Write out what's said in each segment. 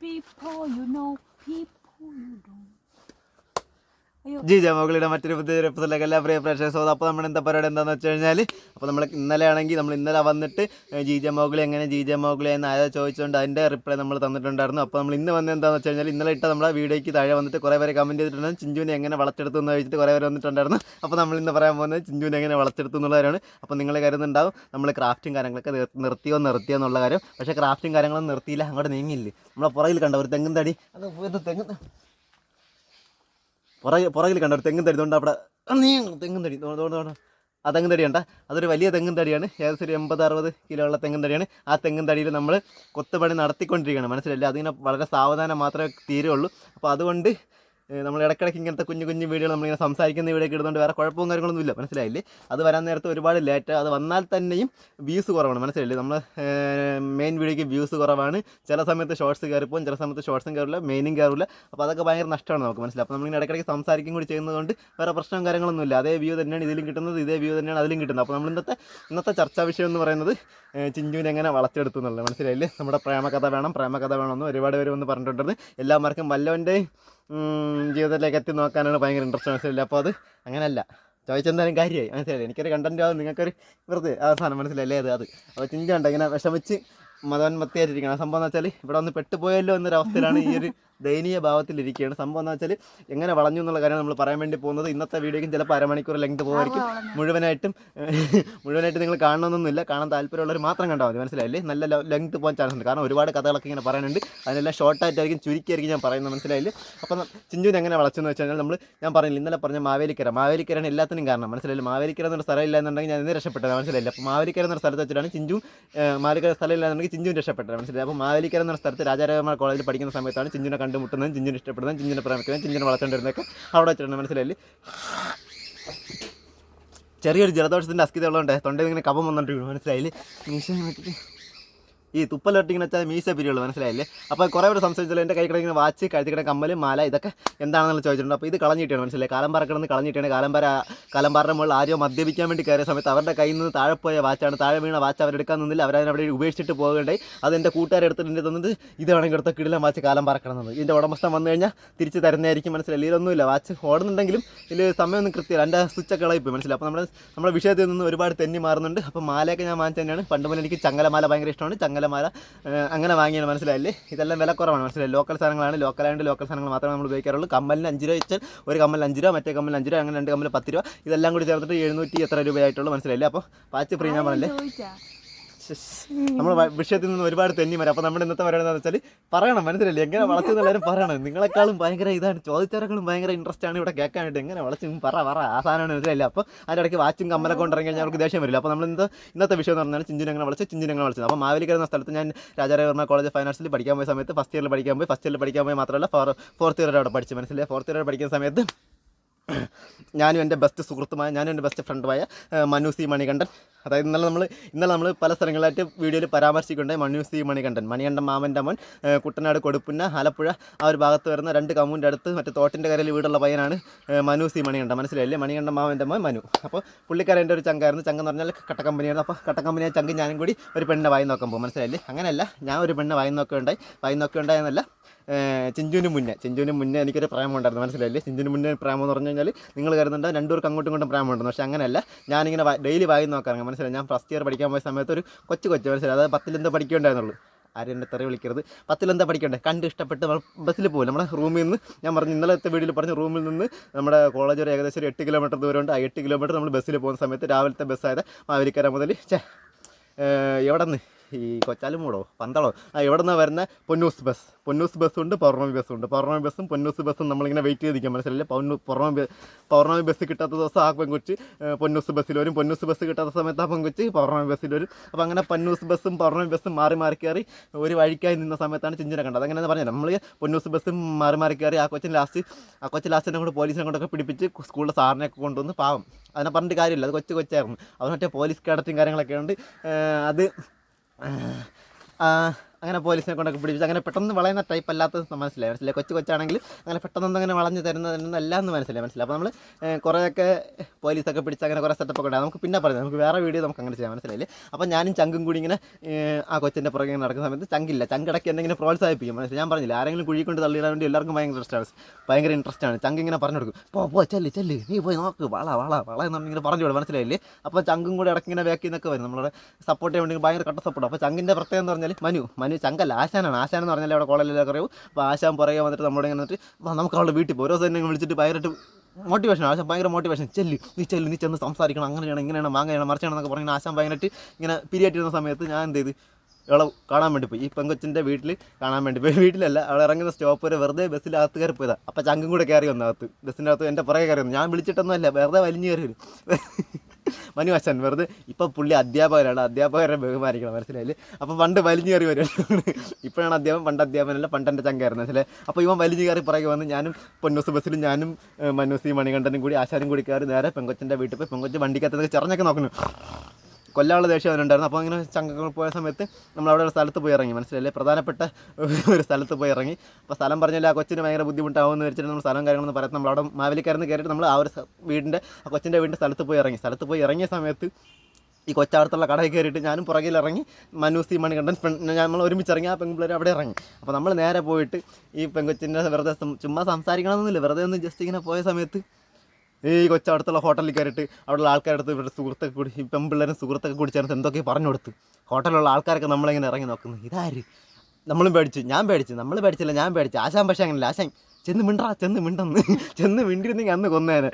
people you know, people you don't. അയ്യോ. G ജമോകളിയുടെ മറ്റൊരു പുതിയ എപ്പിസോഡിലേക്ക് എല്ലാ പ്രിയ പ്രേക്ഷകർ അപ്പോൾ നമ്മൾ എന്താ പരിപാടി എന്താണെന്ന് വെച്ച് കഴിഞ്ഞാൽ അപ്പോൾ നമ്മൾ ഇന്നലെ ആണെങ്കിൽ നമ്മൾ ഇന്നലെ വന്നിട്ട് ജിജ ജമോഗിളി എങ്ങനെ ജി ജമോഗിളി എന്ന് ആരോ ചോദിച്ചുകൊണ്ട് അതിന്റെ റിപ്ലൈ നമ്മൾ തന്നിട്ടുണ്ടായിരുന്നു. അപ്പോൾ നമ്മൾ ഇന്ന് വന്നത് എന്താണെന്ന് വെച്ച് കഴിഞ്ഞാൽ ഇന്നലെ ഇട്ട നമ്മുടെ വീഡിയോയ്ക്ക് താഴെ വന്നിട്ട് കുറേ പേര് കമന്റ് ചെയ്തിട്ടുണ്ടായിരുന്നു ചിഞ്ചുവിനെ എങ്ങനെ വളർത്തെടുത്തു എന്ന് ചോദിച്ചിട്ട് കുറേ പേര് വന്നിട്ടുണ്ടായിരുന്നു. അപ്പോൾ നമ്മൾ ഇന്ന് പറയാൻ പോകുന്നത് ചിഞ്ചുവിനെ എങ്ങനെ വളർത്തെടുത്തു എന്നുള്ളവരാണ്. അപ്പോൾ നിങ്ങൾ കരുതുന്നുണ്ടാവും നമ്മൾ ക്രാഫ്റ്റും കാര്യങ്ങളൊക്കെ നിർത്തിയോ നിർത്തിയോ എന്നുള്ള കാര്യം. പക്ഷേ ക്രാഫ്റ്റും കാര്യങ്ങളൊന്നും നിർത്തിയില്ല. അങ്ങോട്ട് നീങ്ങില്ലേ നമ്മളെ പുറകിൽ കണ്ട? ഒരു തെങ്ങും തടി. അത് തെങ്ങ് പുറകിൽ പുറകിൽ കണ്ട ഒരു തെങ്ങും തടി കൊണ്ട് അവിടെ നീ തെങ്ങും തടി. ആ തെങ്ങും തടി കണ്ട? അതൊരു വലിയ തെങ്ങും തടിയാണ്. ഏകദേശം ഒരു എൺപത് അറുപത് കിലോ ഉള്ള തെങ്ങും തടിയാണ്. ആ തെങ്ങും തടിയിൽ നമ്മൾ കൊത്തുപണി നടത്തിക്കൊണ്ടിരിക്കുകയാണ്. മനസ്സിലല്ലേ അതിങ്ങനെ വളരെ സാവധാനം മാത്രമേ തീരുള്ളൂ അപ്പോൾ അതുകൊണ്ട് നമ്മൾ ഇടയ്ക്കിടയ്ക്ക് ഇങ്ങനത്തെ കുഞ്ഞു കുഞ്ഞു വീഡിയോ നമ്മളിങ്ങനെ സംസാരിക്കുന്ന വീഡിയോ ഇടുന്നുണ്ട് വേറെ കുഴപ്പവും കാര്യങ്ങളൊന്നും ഇല്ല മനസ്സിലായില്ലേ? അത് വരാൻ നേരത്തെ ഒരുപാട് ലേറ്റ് അത് വന്നാൽ തന്നെയും വ്യൂസ് കുറവാണ്. മനസ്സിലായില്ലേ? നമ്മൾ മെയിൻ വീഡിയോയ്ക്ക് വ്യൂസ് കുറവാണ്. ചില സമയത്ത് ഷോർട്സ് കയറിപ്പോകും ചില സമയത്ത് ഷോർട്സും കയറില്ല മെയിനും കയറില്ല. അപ്പോൾ അതൊക്കെ ഭയങ്കര നഷ്ടമാണ് നമുക്ക് മനസ്സിലായി. അപ്പോൾ നമ്മളിങ്ങനെ ഇടയ്ക്കിടയ്ക്ക് സംസാരിക്കും കൂടി ചെയ്യുന്നതുകൊണ്ട് വേറെ പ്രശ്നവും കാര്യങ്ങളൊന്നും ഇല്ല അതേ വ്യൂ തന്നെയാണ് ഇതിലും കിട്ടുന്നത് ഇതേ വ്യൂ തന്നെയാണ് അതിലും കിട്ടുന്നത്. അപ്പോൾ നമ്മൾ ഇന്നത്തെ ഇന്നത്തെ ചർച്ചാ വിഷയം എന്ന് പറയുന്നത് ചിഞ്ചുവിനെങ്ങനെ ചിഞ്ചുവിനെ എങ്ങനെ എന്നുള്ളത്. മനസ്സിലായില്ലേ? നമ്മുടെ പ്രേമകഥ വേണം പ്രേമകഥ വേണമെന്ന് ഒരുപാട് പേര് വന്ന് പറഞ്ഞിട്ടുണ്ടെന്ന് എല്ലാവർക്കും വല്ലവന്റെയും ജീവിതത്തിലേക്ക് എത്തി നോക്കാനാണ് ഭയങ്കര ഇൻട്രസ്റ്റ് മനസ്സിലായില്ല? അപ്പോൾ അത് അങ്ങനെയല്ല ചോദിച്ചെന്തായാലും കാര്യമായി. മനസ്സിലായില്ല? എനിക്കൊരു കണ്ടന്റ് ആവും നിങ്ങൾക്കൊരു വെറുതെ അവസാനം മനസ്സിലായില്ലേ? അത് അത്. അപ്പോൾ ചിന്തയുണ്ട് ഇങ്ങനെ വിഷമിച്ച് മതോന്മത്തിയായിട്ടിരിക്കണം ആ സംഭവം എന്ന് വെച്ചാൽ ഇവിടെ ഒന്ന് പെട്ടുപോയല്ലോ എന്നൊരവസ്ഥയിലാണ് ഈ ഒരു ദയനീയ ഭാവത്തിലിരിക്കുകയാണ് സംഭവം എന്ന് വെച്ചാൽ എങ്ങനെ വളഞ്ഞു എന്നുള്ള കാര്യം നമ്മൾ പറയാൻ വേണ്ടി പോകുന്നത്. ഇന്നത്തെ വീഡിയോയ്ക്കും ചിലപ്പോൾ അരമണിക്കൂർ ലെങ്ത് പോകുമായിരിക്കും മുഴുവനായിട്ടും മുഴുവനായിട്ട് നിങ്ങൾ കാണണമെന്നൊന്നുമില്ല. കാണാൻ താല്പര്യമുള്ളവർ മാത്രം കണ്ടാൽ മതി. മനസ്സിലായില്ലേ? നല്ല ലെങ്ത് പോകാൻ ചാൻസ് ഉണ്ട്. കാരണം ഒരുപാട് കഥകളൊക്കെ ഇങ്ങനെ പറയാനുണ്ട്. അതിനെല്ലാം ഷോർട്ടായിട്ടായിരിക്കും ചുരുക്കിയായിരിക്കും ഞാൻ പറയുന്നത്. മനസ്സിലായില്ലേ? അപ്പം ചിഞ്ചുവിനെ എങ്ങനെ വളച്ചെന്ന് വെച്ച് കഴിഞ്ഞാൽ നമ്മൾ ഞാൻ പറഞ്ഞില്ല ഇന്നലെ പറഞ്ഞ മാവേലിക്കര. മാവേലിക്കരയാണ് എല്ലാത്തിനും കാരണം. മനസ്സിലായില്ല? മാവേലിക്കര എന്നൊരു സ്ഥലം ഇല്ലാന്നുണ്ടെങ്കിൽ ഞാൻ ഇന്ന് രക്ഷപ്പെട്ടത് മനസ്സിലായില്ല? അപ്പോൾ മാവേലിക്കര എന്നൊരു സ്ഥലത്ത് വെച്ചിട്ടാണ് ചിഞ്ചു മാവേലിക്കര സ്ഥലം ഇല്ല എന്നുണ്ടെങ്കിൽ ചിഞ്ചുവിൻ രക്ഷപ്പെട്ടത്. മനസ്സിലായി? അപ്പോൾ മാവേലിക്കര എന്ന സ്ഥലത്ത് രാജാരാമ കോളേജിൽ പഠിക്കുന്ന സമയത്താണ് ചിഞ്ചുനെ കണ്ടുമുട്ടുന്നതും ചിഞ്ചുനെ ഇഷ്ടപ്പെടുന്നതും ചിഞ്ചുനെ പ്രേമിക്കുന്നതും ചിഞ്ചുനെ വളർത്തേണ്ടിരുന്നതൊക്കെ അവിടെ വെച്ചിട്ടുണ്ട്. മനസ്സിലായില്ലേ? ചെറിയൊരു ജലദോഷത്തിന്റെ ഉള്ളതുകൊണ്ട് തൊണ്ടയിൽ ഇങ്ങനെ കപം വന്നിട്ടുണ്ട് മനസ്സിലായില്ലേ? ഈ തുപ്പലൊട്ടിങ്ങനെ വെച്ചാൽ മീശ പിരിയുള്ളൂ മനസ്സിലായില്ലേ? അപ്പോൾ കുറേ പേര് സംസാരിച്ചാലും എന്റെ കൈ കിടക്കുന്ന വാച്ച് കഴുത്തിക്കിട കമ്മൽ മാല ഇതൊക്കെ എന്താണെന്നുള്ള ചോദിച്ചിട്ടുണ്ട്. അപ്പോൾ ഇത് കളഞ്ഞിട്ടാണ് മനസ്സിലായി കാലമ്പാറ കിടന്ന് കളഞ്ഞിട്ടാണ് കാലമ്പാറ കാലമ്പാറയുടെ മുകളിൽ ആരോ മദ്യപിക്കാൻ വേണ്ടി കയറിയ സമയത്ത് അവരുടെ കയ്യിൽ നിന്ന് താഴെ പോയ വാച്ചാണ് താഴെ വീണ വാച്ച് അവരെടുക്കാൻ നിന്നില്ല. അവരവിടെ ഉപേക്ഷിച്ചിട്ട് പോകേണ്ടായി അത് എന്റെ കൂട്ടുകാരെടുത്തിട്ട് എന്റെ തന്നിട്ട് ഇതാണെങ്കിൽ എടുത്ത കിടിലം വാച്ച് കാലമ്പാറ കിടന്നത് ഇതിന്റെ ഉടമസ്ഥം വന്നു കഴിഞ്ഞാൽ തിരിച്ച് തരുന്നതായിരിക്കും മനസ്സിലായി ഇതൊന്നുമില്ല വാച്ച് ഓടുന്നുണ്ടെങ്കിലും ഇതിൽ സമയമൊന്നും കൃത്യമല്ല. എന്റെ സ്വിച്ചൊക്കെ ഇളയിപ്പോയി മനസ്സിലായി? അപ്പോൾ നമ്മുടെ നമ്മുടെ വിഷയത്തിൽ നിന്ന് ഒരുപാട് തെന്നി മാറുന്നുണ്ട്. അപ്പോൾ മാലയൊക്കെ ഞാൻ വാങ്ങിച്ചു തന്നെയാണ്. പണ്ട് മുതൽ എനിക്ക് ചങ്ങലമാല ഭയങ്കര ഇഷ്ടമാണ്. ചങ്ങലമാല ഏഹ്, അങ്ങനെ വാങ്ങിയാണ് മനസ്സിലായില്ലേ? ഇതെല്ലാം വില കുറവാണ് മനസ്സിലായി ലോക്കൽ സാധനങ്ങളാണ് ലോക്കലായതുകൊണ്ട് ലോക്കൽ സാധനങ്ങൾ മാത്രമേ നമ്മൾ ഉപയോഗിക്കാറുള്ളൂ. കമ്മലിന് അഞ്ച് രൂപ വെച്ചാൽ ഒരു കമ്മൽ അഞ്ച് രൂപ മറ്റേ കമ്മൽ അഞ്ച് രൂപ അങ്ങനെ രണ്ട് കമ്മൽ പത്ത് രൂപ. ഇതെല്ലാം കൂടി ചേർത്തിട്ട് എഴുന്നൂറ്റി എത്ര രൂപയായിട്ടുള്ളൂ മനസ്സിലായില്ലേ? അപ്പോൾ പാച്ച് ഫ്രീ ഞാൻ പറഞ്ഞല്ലേ? നമ്മൾ വിഷയത്തിൽ നിന്ന് ഒരുപാട് തെന്നി വരും. അപ്പോൾ നമ്മുടെ ഇന്നത്തെ പറയുന്നത് വെച്ചാൽ പറയണം മനസ്സിലല്ലേ എങ്ങനെ വളച്ചു എല്ലാവരും പറയണം. നിങ്ങളെക്കാളും ഭയങ്കര ഇതാണ്. ചോദിച്ചവരെക്കാളും ഭയങ്കര ഇൻട്രസ്റ്റ് ആണ് ഇവിടെ കേൾക്കാനായിട്ട്. എങ്ങനെ വളച്ചു പറ പറ. ആസാനാണ് സാധനമാണ് അപ്പൊ അതിന്റെ അതിന്റെ ഇടയ്ക്ക് വാച്ചും കമ്മലൊക്കെ കഴിഞ്ഞാൽ അവർക്ക് ദേഷ്യം വരില്ല. അപ്പോൾ നമ്മൾ ഇന്നത്തെ ഇന്നത്തെ വിഷയം എന്ന് പറഞ്ഞാൽ ചിഞ്ചിന് എങ്ങനെ വളച്ച് ചിഞ്ചിന് എങ്ങനെ വളച്ചത് അപ്പോൾ മാവേലിക്കര എന്ന സ്ഥലത്ത് ഞാൻ രാജാരവർമ്മ കോളേജ് ഫൈൻ ആർട്സിൽ പഠിക്കാൻ പോയ സമയത്ത് ഫസ്റ്റ് ഇയറിൽ പഠിക്കാൻ പോയി ഫസ്റ്റ് ഇയറിൽ പഠിക്കാൻ പോയി മാത്രമല്ല ഫോർ ഫോർത്ത് ഇയർ അവിടെ പഠിച്ചു. മനസ്സിലായി? ഫോർത്ത് ഇയർ പഠിക്കുന്ന സമയത്ത് ഞാനും എന്റെ ബെസ്റ്റ് സുഹൃത്തുമായ ഞാനും എന്റെ ബെസ്റ്റ് ഫ്രണ്ടുമായ മനു സി മണികണ്ഠൻ. അതായത് ഇന്നലെ നമ്മൾ ഇന്നലെ നമ്മൾ പല സ്ഥലങ്ങളായിട്ട് വീഡിയോയിൽ പരാമർശിക്കുന്നുണ്ട്. മനു സി മണികണ്ഠൻ. മണികണ്ഠൻ മാമന്റെ മോൻ കുട്ടനാട് കൊടുപ്പുന്ന ആലപ്പുഴ ആ ഒരു ഭാഗത്ത് വരുന്ന രണ്ട് കമ്മൂന്റെ അടുത്ത് മറ്റേ തോട്ടിന്റെ കരയിൽ വീടുള്ള പയ്യനാണ് മനു സി മണികണ്ഠൻ. മനസ്സിലായില്ലേ? മണികണ്ഠൻ മാമന്റെ മോൻ മനു. അപ്പോൾ പുള്ളിക്കാരൻ എന്റെ ഒരു ചങ്കായിരുന്നു. ചങ്ങ എന്ന് പറഞ്ഞാൽ കട്ട കമ്പനിയായിരുന്നു അപ്പോൾ കട്ട കമ്പനിയെ ചങ്ക് ഞാനും കൂടി ഒരു പെണ്ണിനെ വായി നോക്കാൻ പോകും. മനസ്സിലായില്ലേ? അങ്ങനെയല്ല. ഞാൻ ഒരു പെണ്ണെ വായി നോക്കുകയുണ്ടായി വായി നോക്കുകയുണ്ടായെന്നല്ല ചിഞ്ചുവിന് മുന്നേ. ചിഞ്ചുവിന് മുന്നേ എനിക്കൊരു പ്രേമം ഉണ്ടായിരുന്നു മനസ്സിലായില്ലേ? ചിഞ്ചുവിന് മുന്നേ പ്രേമം എന്ന് പറഞ്ഞു കഴിഞ്ഞാൽ നിങ്ങൾ കരുതുന്നുണ്ട് രണ്ടുപേർക്ക് അങ്ങോട്ടും ഇങ്ങോട്ടും പ്രായം ഉണ്ടെന്ന്. പക്ഷേ അങ്ങനെയല്ല. ഞാനിങ്ങനെ ഡെയിലി വായി നോക്കാറുണ്ട് മനസ്സിലായി? ഞാൻ ഫസ്റ്റ് ഇയർ പഠിക്കാൻ പോയ സമയത്ത് ഒരു കൊച്ചു കൊച്ചു മനസ്സിലായി? അതായത് പത്തിലെന്തോ പഠിക്കേണ്ടായിരുന്നുള്ളൂ ആരും എന്റെ തെറി വിളിക്കരുത്. പത്തിലെന്താ പഠിക്കണ്ടേ? കണ്ട് ഇഷ്ടപ്പെട്ട് നമ്മൾ ബസ്സിൽ പോകും നമ്മുടെ റൂമിൽ നിന്ന് ഞാൻ പറഞ്ഞു ഇന്നലത്തെ വീട്ടിൽ പറഞ്ഞു റൂമിൽ നിന്ന് നമ്മുടെ കോളേജ് ഒരു ഏകദേശം ഒരു എട്ട് കിലോമീറ്റർ ദൂരമുണ്ട്. ആ എട്ട് കിലോമീറ്റർ നമ്മൾ ബസ്സിൽ പോകുന്ന സമയത്ത് രാവിലത്തെ ബസ്സായത് മാവേലിക്കര മുതൽ എവിടെ നിന്ന് ഈ കൊച്ചാലുമൂടോ? പന്തളോ. ആ ഇവിടെ നിന്നാണ് വരുന്ന പൊന്നൂസ് ബസ്. പൊന്നൂസ് ബസ്സുണ്ട് പൗർണമി ബസ്സുണ്ട്. പൗർണമി ബസ്സും പൊന്നൂസ് ബസ്സും നമ്മളിങ്ങനെ വെയിറ്റ് ചെയ്തിരിക്കും മനസ്സിലല്ലേ പൗർണ പൗർണമി പൗർണമി ബസ് കിട്ടാത്ത ദിവസം ആ പെൺകുച്ച് പൊന്നൂസ് ബസ്സിൽ വരും. പൊന്നൂസ് ബസ് കിട്ടാത്ത സമയത്ത് ആ പെൺകുച്ച് പൗർണമി ബസ്സിൽ വരും. അപ്പോൾ അങ്ങനെ പൊന്നൂസ് ബസ്സും പൗർണമി ബസ്സും മാറി മാറി കയറി ഒരു വഴിക്കായി നിന്ന സമയത്താണ് ചിഞ്ചിനെ കണ്ടത്. അതങ്ങനെ പറഞ്ഞത്. നമ്മൾ പൊന്നൂസ് ബസ്സും മാറി മാറി കയറി ആ കൊച്ചിന്റെ ലാസ്റ്റ് ആ കൊച്ചു ലാസ്റ്റിനെ കൊണ്ട് പോലീസിനെ കൊണ്ടൊക്കെ പിടിപ്പിച്ച് സ്കൂളിലെ സാറിനെയൊക്കെ കൊണ്ടുവന്ന് പാവം. അതിനെ പറഞ്ഞിട്ട് കാര്യമില്ല. അത് കൊച്ചു കൊച്ചായിരുന്നു. അത് മറ്റേ പോലീസ് കേഡറ്റും കാര്യങ്ങളൊക്കെ ഉണ്ട്. ഏഹ്, അത് ആ, അങ്ങനെ പോലീസിനെ കൊണ്ടൊക്കെ പിടിപ്പിച്ച് അങ്ങനെ പെട്ടെന്ന് വളയുന്ന ടൈപ്പ് അല്ലാത്തത് മനസ്സിലായി. മനസ്സിലായി. കൊച്ചു കൊച്ചാണെങ്കിൽ അങ്ങനെ പെട്ടെന്ന് അങ്ങനെ വളഞ്ഞു തരുന്നതല്ല എന്ന് മനസ്സിലായി. മനസ്സിലായി. അപ്പോൾ നമ്മൾ കുറേയൊക്കെ പോലീസൊക്കെ പിടിച്ച് അങ്ങനെ കുറേ സെറ്റപ്പ് ഒക്കെ ഉണ്ടായി. നമുക്ക് പിന്നെ പറഞ്ഞു നമുക്ക് വേറെ വീഡിയോ നമുക്ക് അങ്ങനെ ചെയ്യാം. മനസ്സിലായില്ലേ? അപ്പോൾ ഞാനും ചങ്കും കൂടി ഇങ്ങനെ ആ കൊച്ചിന്റെ പുറകെ നടക്കുന്ന സമയത്ത് ചങ്കില്ല. ചങ്കിടയ്ക്ക് ഇങ്ങനെ പ്രോത്സാഹിപ്പിക്കും. മനസ്സിലായി? ഞാൻ പറഞ്ഞില്ല ആരെങ്കിലും കുഴി കൊണ്ട് തള്ളിയിടാൻ വേണ്ടി എല്ലാവർക്കും ഭയങ്കര ആണ്. ഭയങ്കര ഇൻട്രസ്റ്റ് ആണ്. ചങ്ക് ഇങ്ങനെ പറഞ്ഞു കൊടുക്കും. പോ പോ ചെല്ലി ചെല്ലി. നീ പോയി നോക്ക്. വള വള വള ഇങ്ങനെ പറഞ്ഞു വിടും മനസ്സിലായില്ലേ? അപ്പോൾ ചങ്കും കൂടി ഇടയ്ക്ക് ഇങ്ങനെ ബാക്കി നിന്നൊക്കെ വരും. നമ്മുടെ സപ്പോർട്ട് ചെയ്യാൻ വേണ്ടി ഭയങ്കര കട്ട സപ്പോർട്ട് അപ്പോൾ ചങ്കിന്റെ പ്രത്യേകം എന്ന് പറഞ്ഞാൽ മനു മനു ചങ്കല്ല. ആശാനാണ്. ആശാൻ എന്ന് പറഞ്ഞാൽ അവിടെ കോളേജിലൊക്കെ അറിയൂ. അപ്പോൾ ആശാൻ പുറകെ വന്നിട്ട് നമ്മുടെ ഇങ്ങനെ വന്നിട്ട് നമുക്ക് അവളുടെ വീട്ടിൽ പോയി. ഓരോ ദിവസം വിളിച്ചിട്ട് ഭയങ്കരമായിട്ട് മോട്ടിവേഷൻ ആശാൻ ഭയങ്കര മോട്ടിവേഷൻ ചെല്ലു നീ ചെല്ലു നീ ചെന്ന് സംസാരിക്കണം. അങ്ങനെയാണ് ഇങ്ങനെയാണ് മാങ്ങയാണ് മറിച്ചാണ് എന്നൊക്കെ പറഞ്ഞാൽ ആശാൻ ഭയങ്കരമായിട്ട് ഇങ്ങനെ പിരിയായിട്ടിരുന്ന സമയത്ത് ഞാൻ എന്ത് ചെയ്ത് അവളെ കാണാൻ വേണ്ടി പോയി. ഈ പെങ്കൊച്ചിന്റെ വീട്ടിൽ കാണാൻ വേണ്ടി പോയി. വീട്ടിലല്ല അവൾ ഇറങ്ങുന്ന സ്റ്റോപ്പ് വരെ വെറുതെ ബസ്സിൽ അകത്ത് കയറി പോയതാണ് അപ്പം ചങ്കും കൂടെ കയറി വന്നു അകത്ത്. ബസ്സിന്റെ അകത്ത് എന്റെ പുറകെ കയറി വന്നു. ഞാൻ വിളിച്ചിട്ടൊന്നുമല്ല വെറുതെ വലിഞ്ഞു കയറി വരും മനു അച്ഛൻ വെറുതെ ഇപ്പം പുള്ളി അധ്യാപകരാണ് അധ്യാപകരെ ബഹുമാനിക്കണം മനസ്സിലായില്ലേ? അപ്പൊ പണ്ട് വലിഞ്ഞു കയറി വരും ഇപ്പോഴാണ് അധ്യാപനം പണ്ട് അധ്യാപനമല്ല പണ്ട് എന്റെ ചങ്കായിരുന്നു മനസ്സിലായി? അപ്പോൾ ഇവൻ വലിഞ്ഞു കയറി പുറകെ വന്ന് ഞാനും പൊന്നൂസ് ബസ്സിലും ഞാനും മനുസി മണികണ്ഠനും കൂടി ആശാനും കൂടി കയറി നേരെ പെങ്കൊച്ചിന്റെ വീട്ടിൽ പോയി പെങ്കൊച്ച് വണ്ടിക്കകത്തൊക്കെ ചെറഞ്ഞൊക്കെ നോക്കുന്നു. കൊല്ലാനുള്ള ദേഷ്യം അവനുണ്ടായിരുന്നു. അപ്പോൾ അങ്ങനെ ചങ്കങ്ങൾ പോയ സമയത്ത് നമ്മൾ അവിടെ ഒരു സ്ഥലത്ത് പോയി ഇറങ്ങി. മനസ്സിലല്ലേ പ്രധാനപ്പെട്ട ഒരു സ്ഥലത്ത് പോയി ഇറങ്ങി. അപ്പോൾ സ്ഥലം പറഞ്ഞാൽ ആ കൊച്ചിന് ഭയങ്കര ബുദ്ധിമുട്ടാവുമെന്ന് വെച്ചിട്ട് നമ്മൾ സ്ഥലം കാര്യങ്ങളൊന്നും പറയാം നമ്മൾ അവിടെ മാവലിക്കാരെന്ന് കയറിയിട്ട് നമ്മൾ ആ ഒരു സ- വീടിന്റെ ആ കൊച്ചിന്റെ വീടിന്റെ സ്ഥലത്ത് പോയി ഇറങ്ങി. സ്ഥലത്ത് പോയി ഇറങ്ങിയ സമയത്ത് ഈ കൊച്ചാടത്തുള്ള കടയിൽ കയറിയിട്ട് ഞാനും പുറകിൽ ഇറങ്ങി. മനൂസി മണികണ്ഠൻ പെൺ നമ്മൾ ഒരുമിച്ച് ഇറങ്ങി. ആ പെൺപിള്ളേർ അവിടെ ഇറങ്ങി. അപ്പോൾ നമ്മൾ നേരെ പോയിട്ട് ഈ പെങ്കൊച്ചിന്റെ വെറുതെ ചുമ്മാ സംസാരിക്കണമെന്നില്ല വെറുതെ ഒന്ന് ജസ്റ്റ് ഇങ്ങനെ പോയ സമയത്ത് ഈ കൊച്ചടുത്തുള്ള ഹോട്ടലിൽ കയറിയിട്ട് അവിടെയുള്ള ആൾക്കാരുടെ അടുത്ത് ഇവരുടെ സുഹൃത്തൊക്കെ കൂടി പെമ്പിള്ളേരും സുഹൃത്തൊക്കെ കൂടി ചേർന്ന് എന്തൊക്കെ പറഞ്ഞു കൊടുത്ത്. ഹോട്ടലിലുള്ള ആൾക്കാരൊക്കെ നമ്മളിങ്ങനെ ഇറങ്ങി നോക്കുന്നു. ഇതാര്? നമ്മളും പേടിച്ചു. ഞാൻ പേടിച്ചു. നമ്മൾ പേടിച്ചില്ല. ഞാൻ പേടിച്ചു. ആശാൻ പക്ഷേ അങ്ങനെയല്ല ആശാൻ ചെന്ന് മിണ്ടാ ചെന്ന് മിണ്ടെന്ന്. ചെന്ന് മിണ്ടിരുന്നെങ്കിൽ അന്ന് കൊന്നേനെ.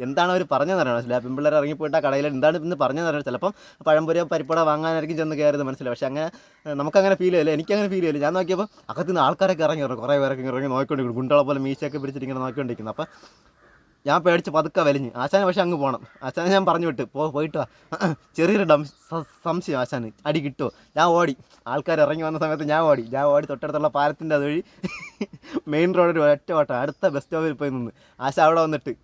എന്താണ് അവർ പറഞ്ഞതെന്ന് അറിയണം മനസ്സിലായി? പെൺപിള്ളേർ ഇറങ്ങിപ്പോയിട്ട് ആ കടയിൽ എന്താണ് ഇന്ന് പറഞ്ഞതെന്ന് അറിയണം ചിലപ്പം പഴംപൊരിയോ പരിപ്പട വാങ്ങാനായിരിക്കും ചെന്ന് കയറിയത് മനസ്സിലായി? പക്ഷേ അങ്ങനെ നമുക്കങ്ങനെ ഫീൽ ചെയ്യില്ല? എനിക്കങ്ങനെ ഫീൽ ചെയ്യില്ല? ഞാൻ നോക്കിയപ്പോൾ അകത്ത് നിന്ന് ആൾക്കാരൊക്കെ ഇറങ്ങി കുറേ പേരൊക്കെ ഇറങ്ങി നോക്കിക്കൊണ്ടിരിക്കുന്നു. ഗുണ്ടകളെ പോലെ മീശയൊക്കെ പിടിച്ചിട്ട് ഇങ്ങനെ നോക്കിക്കൊണ്ടിരിക്കുന്നു. അപ്പം ഞാൻ പേടിച്ച് പതുക്കെ വലിഞ്ഞ്. ആശാന് പക്ഷെ അങ്ങ് പോകണം ആശാനെ ഞാൻ പറഞ്ഞു വിട്ട്. പോ പോയിട്ട് വാ. ചെറിയൊരു ഡം സംശയം ആശാന്. അടി കിട്ടുമോ ഞാൻ ഓടി. ആൾക്കാർ ഇറങ്ങി വന്ന സമയത്ത് ഞാൻ ഓടി. ഞാൻ ഓടി തൊട്ടടുത്തുള്ള പാലത്തിന്റെ അതുവഴി മെയിൻ റോഡിൽ ഒറ്റ ഓട്ടം അടുത്ത ബസ് സ്റ്റോപ്പിൽ പോയി നിന്ന്. ആശ അവിടെ വന്നിട്ട്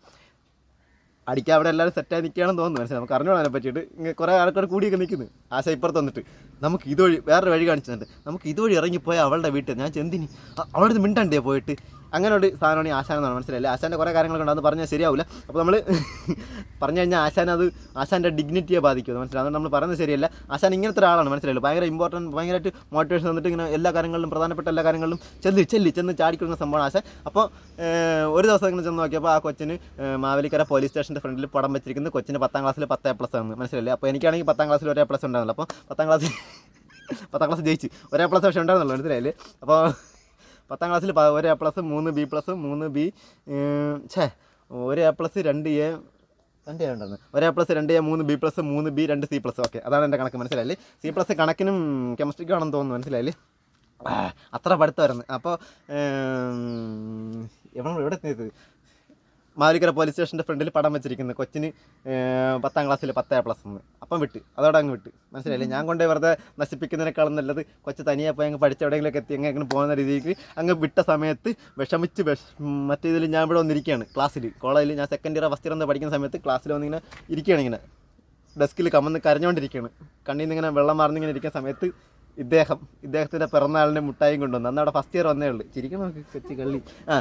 അടിക്കാൻ അവിടെ എല്ലാവരും സെറ്റായി നിൽക്കുകയാണെന്ന് തോന്നുന്നു. മനസ്സിലായി? നമുക്ക് അറിഞ്ഞോളാം അതിനെ പറ്റിയിട്ട്. ഇങ്ങനെ കുറേ ആൾക്കാർ കൂടിയൊക്കെ നിൽക്കുന്നു. ആശ ഇപ്പുറത്ത് വന്നിട്ട് നമുക്ക് ഇതുവഴി വേറൊരു വഴി കാണിച്ചിട്ടുണ്ട്. നമുക്ക് ഇതുവഴി ഇറങ്ങിപ്പോയാൽ അവളുടെ വീട്ടിൽ. ഞാൻ ചെന്തിനി അവളുടെ മിണ്ടണ്ടേ പോയിട്ട്? അങ്ങനെ ഒരു സാധനമാണ് ഈ ആശാൻ മനസ്സിലായില്ലേ? ആശാന്റെ കുറേ കാര്യങ്ങളൊക്കെ ഉണ്ട്. അത് പറഞ്ഞാൽ ശരിയാവില്ല അപ്പോൾ നമ്മൾ പറഞ്ഞു കഴിഞ്ഞാൽ ആശാൻ അത് ആശാന്റെ ഡിഗ്നിറ്റിയെ ബാധിക്കും. മനസ്സിലായി? അതുകൊണ്ട് നമ്മൾ പറയുന്നത് ശരിയല്ല. ആശാൻ ഇങ്ങനത്തെ ഒരാളാണ്. മനസ്സിലായില്ല? ഭയങ്കര ഇമ്പോർട്ടന്റ് ഭയങ്കരമായിട്ട് മോട്ടിവേഷൻ തന്നിട്ട് ഇങ്ങനെ എല്ലാ കാര്യങ്ങളിലും പ്രധാനപ്പെട്ട എല്ലാ കാര്യങ്ങളിലും ചെല്ലി ചെല്ലി ചെന്ന് ചാടിക്കൊടുക്കുന്ന സംഭവമാണ് ആശാൻ. അപ്പോൾ ഒരു ദിവസം ഇങ്ങനെ ചെന്ന് നോക്കിയപ്പോൾ ആ കൊച്ചിന് മാവേലിക്കര പോലീസ് സ്റ്റേഷന്റെ ഫ്രണ്ടിൽ പടം വെച്ചിരിക്കുന്നത് കൊച്ചിന് പത്താം ക്ലാസ്സിൽ പത്ത് എ പ്ലസ് ആണ്. മനസ്സിലായില്ലേ? അപ്പോൾ എനിക്കാണെങ്കിൽ പത്താം ക്ലാസ്സിൽ ഒരു പ്ലസ് ഉണ്ടായിരുന്നില്ല. അപ്പോൾ പത്താം ക്ലാസ്സിൽ പത്താം ക്ലാസ് ജയിച്ച്. ഒരു പ്ലസ് പക്ഷേ ഉണ്ടായിരുന്നുള്ളൂ. മനസ്സിലായില്ലേ? അപ്പോൾ പത്താം ക്ലാസ്സിൽ ഒരു എ പ്ലസ് മൂന്ന് ബി പ്ലസ് മൂന്ന് ബി ഛേ ഒരു എ പ്ലസ് രണ്ട് എ രണ്ട് എ ഉണ്ടായിരുന്നു ഒരു എ പ്ലസ് രണ്ട് എ മൂന്ന് ബി പ്ലസ് മൂന്ന് ബി രണ്ട് സി പ്ലസ് ഓക്കെ അതാണ് എന്റെ കണക്ക്. മനസ്സിലായില്ലേ? സി പ്ലസ് കണക്കിനും കെമിസ്ട്രിക്കും ആണെന്ന് തോന്നുന്നു. മനസ്സിലായില്ലേ? അത്ര പഠിത്തമായിരുന്നു. അപ്പോൾ എവിടെ എവിടെ എത്തിയത്? മാലിക്കര പോലീസ് സ്റ്റേഷന്റെ ഫ്രണ്ടിൽ പടം വെച്ചിരിക്കുന്നത് കൊച്ചിന് പത്താം ക്ലാസ്സിൽ പത്ത് എ പ്ലസ് എന്ന് അപ്പം വിട്ട്. അതോടെ അങ്ങ് വിട്ട്. മനസ്സിലായില്ലേ? ഞാൻ കൊണ്ടുപോയി വെറുതെ നശിപ്പിക്കുന്നതിനേക്കാളും നല്ലത് കൊച്ചു തനിയെ പോയി അങ്ങ് പഠിച്ച എവിടെയെങ്കിലൊക്കെ എത്തി അങ്ങനെ പോകുന്ന രീതിക്ക് അങ്ങ് വിട്ട സമയത്ത് വിഷമിച്ച് വിഷ മറ്റേ ഇതിൽ ഞാൻ ഇവിടെ വന്നിരിക്കുകയാണ് ക്ലാസ്സിൽ കോളേജിൽ ഞാൻ സെക്കൻഡ് ഇയർ ഫസ്റ്റ് ഇയർ എന്ന് പഠിക്കുന്ന സമയത്ത് ക്ലാസ്സിൽ വന്നിങ്ങനെ ഇരിക്കുകയാണ് ഇങ്ങനെ. ഡെസ്കിൽ കമ്മന്ന് കരഞ്ഞുകൊണ്ടിരിക്കുകയാണ് കണ്ണിൽ നിന്ന് ഇങ്ങനെ വെള്ളം മാറുന്നിങ്ങനെ ഇരിക്കുന്ന സമയത്ത് ഇദ്ദേഹം ഇദ്ദേഹത്തിന്റെ പിറന്നാളിന് മുട്ടായും കൊണ്ടുവന്നു. അന്ന് അവിടെ ഫസ്റ്റ് ഇയർ വന്നേ ഉള്ളൂ. ചിരിക്കണം കള്ളി. ആ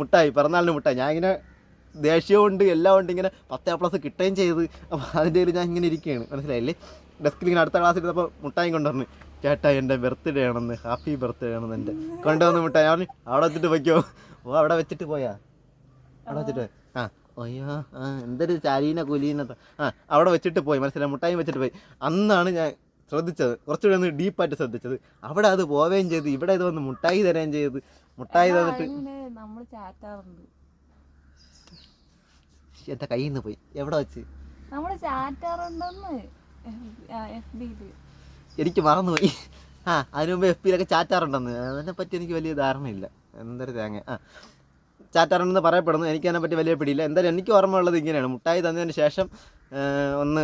മുട്ടായി പിറന്നാളിന് മുട്ടായി. ഞാൻ ഇങ്ങനെ ദേഷ്യവും ഉണ്ട് എല്ലാം ഉണ്ട് ഇങ്ങനെ പത്തേ പ്ലസ് കിട്ടുകയും ചെയ്ത്. അപ്പോൾ അതിന്റെ ഞാൻ ഇങ്ങനെ ഇരിക്കുകയാണ്. മനസ്സിലായില്ലേ? ഡെസ്കിൽ ഇങ്ങനെ അടുത്ത ക്ലാസ്സിൽ ഇരുന്നപ്പോൾ മുട്ടായി കൊണ്ടുവന്നു ചേട്ടാ എന്റെ ബർത്ത്ഡേ ആണെന്ന് ഹാപ്പി ബർത്ത്ഡേ ആണെന്ന് എന്റെ കൊണ്ടുവന്ന് മുട്ടായി. ഞാൻ അവിടെ വെച്ചിട്ട് വയ്ക്കോ. ഓ അവിടെ വെച്ചിട്ട് പോയാ? അവിടെ വെച്ചിട്ട് ആ അയ്യോ ആ എന്തൊരു ചാരീന കുലീന ആ അവിടെ വെച്ചിട്ട് പോയി. മനസ്സിലായി? മുട്ടായി വെച്ചിട്ട് പോയി. അന്നാണ് ഞാൻ ശ്രദ്ധിച്ചത്. കുറച്ചുകൂടി ഒന്ന് ഡീപ്പായിട്ട് ശ്രദ്ധിച്ചത്. അവിടെ അത് പോവുകയും ചെയ്ത് ഇവിടെ ഇത് വന്ന് മുട്ടായി തരുകയും ചെയ്ത് മുട്ടായി തന്നിട്ട് നമ്മൾ ചാറ്റാറുണ്ട് എന്റെ കയ്യിൽ നിന്ന് പോയി. എവിടെ വെച്ച്? നമ്മൾ ചാറ്റാറുണ്ടെന്ന് എഫ് എനിക്ക് മറന്നുപോയി. ആ അതിനു മുമ്പ് എഫ് പിയിലൊക്കെ ചാറ്റാറുണ്ടെന്ന്. അതിനെപ്പറ്റി എനിക്ക് വലിയ ധാരണയില്ല. എന്തൊരു തേങ്ങ. ആ ചാറ്റാറുണ്ടെന്ന് പറയപ്പെടുന്നു. എനിക്ക് അതിനെപ്പറ്റി വലിയ പിടിയില്ല. എന്തായാലും എനിക്ക് ഓർമ്മയുള്ളത് ഇങ്ങനെയാണ്. മുട്ടായി തന്നതിന് ശേഷം ഒന്ന്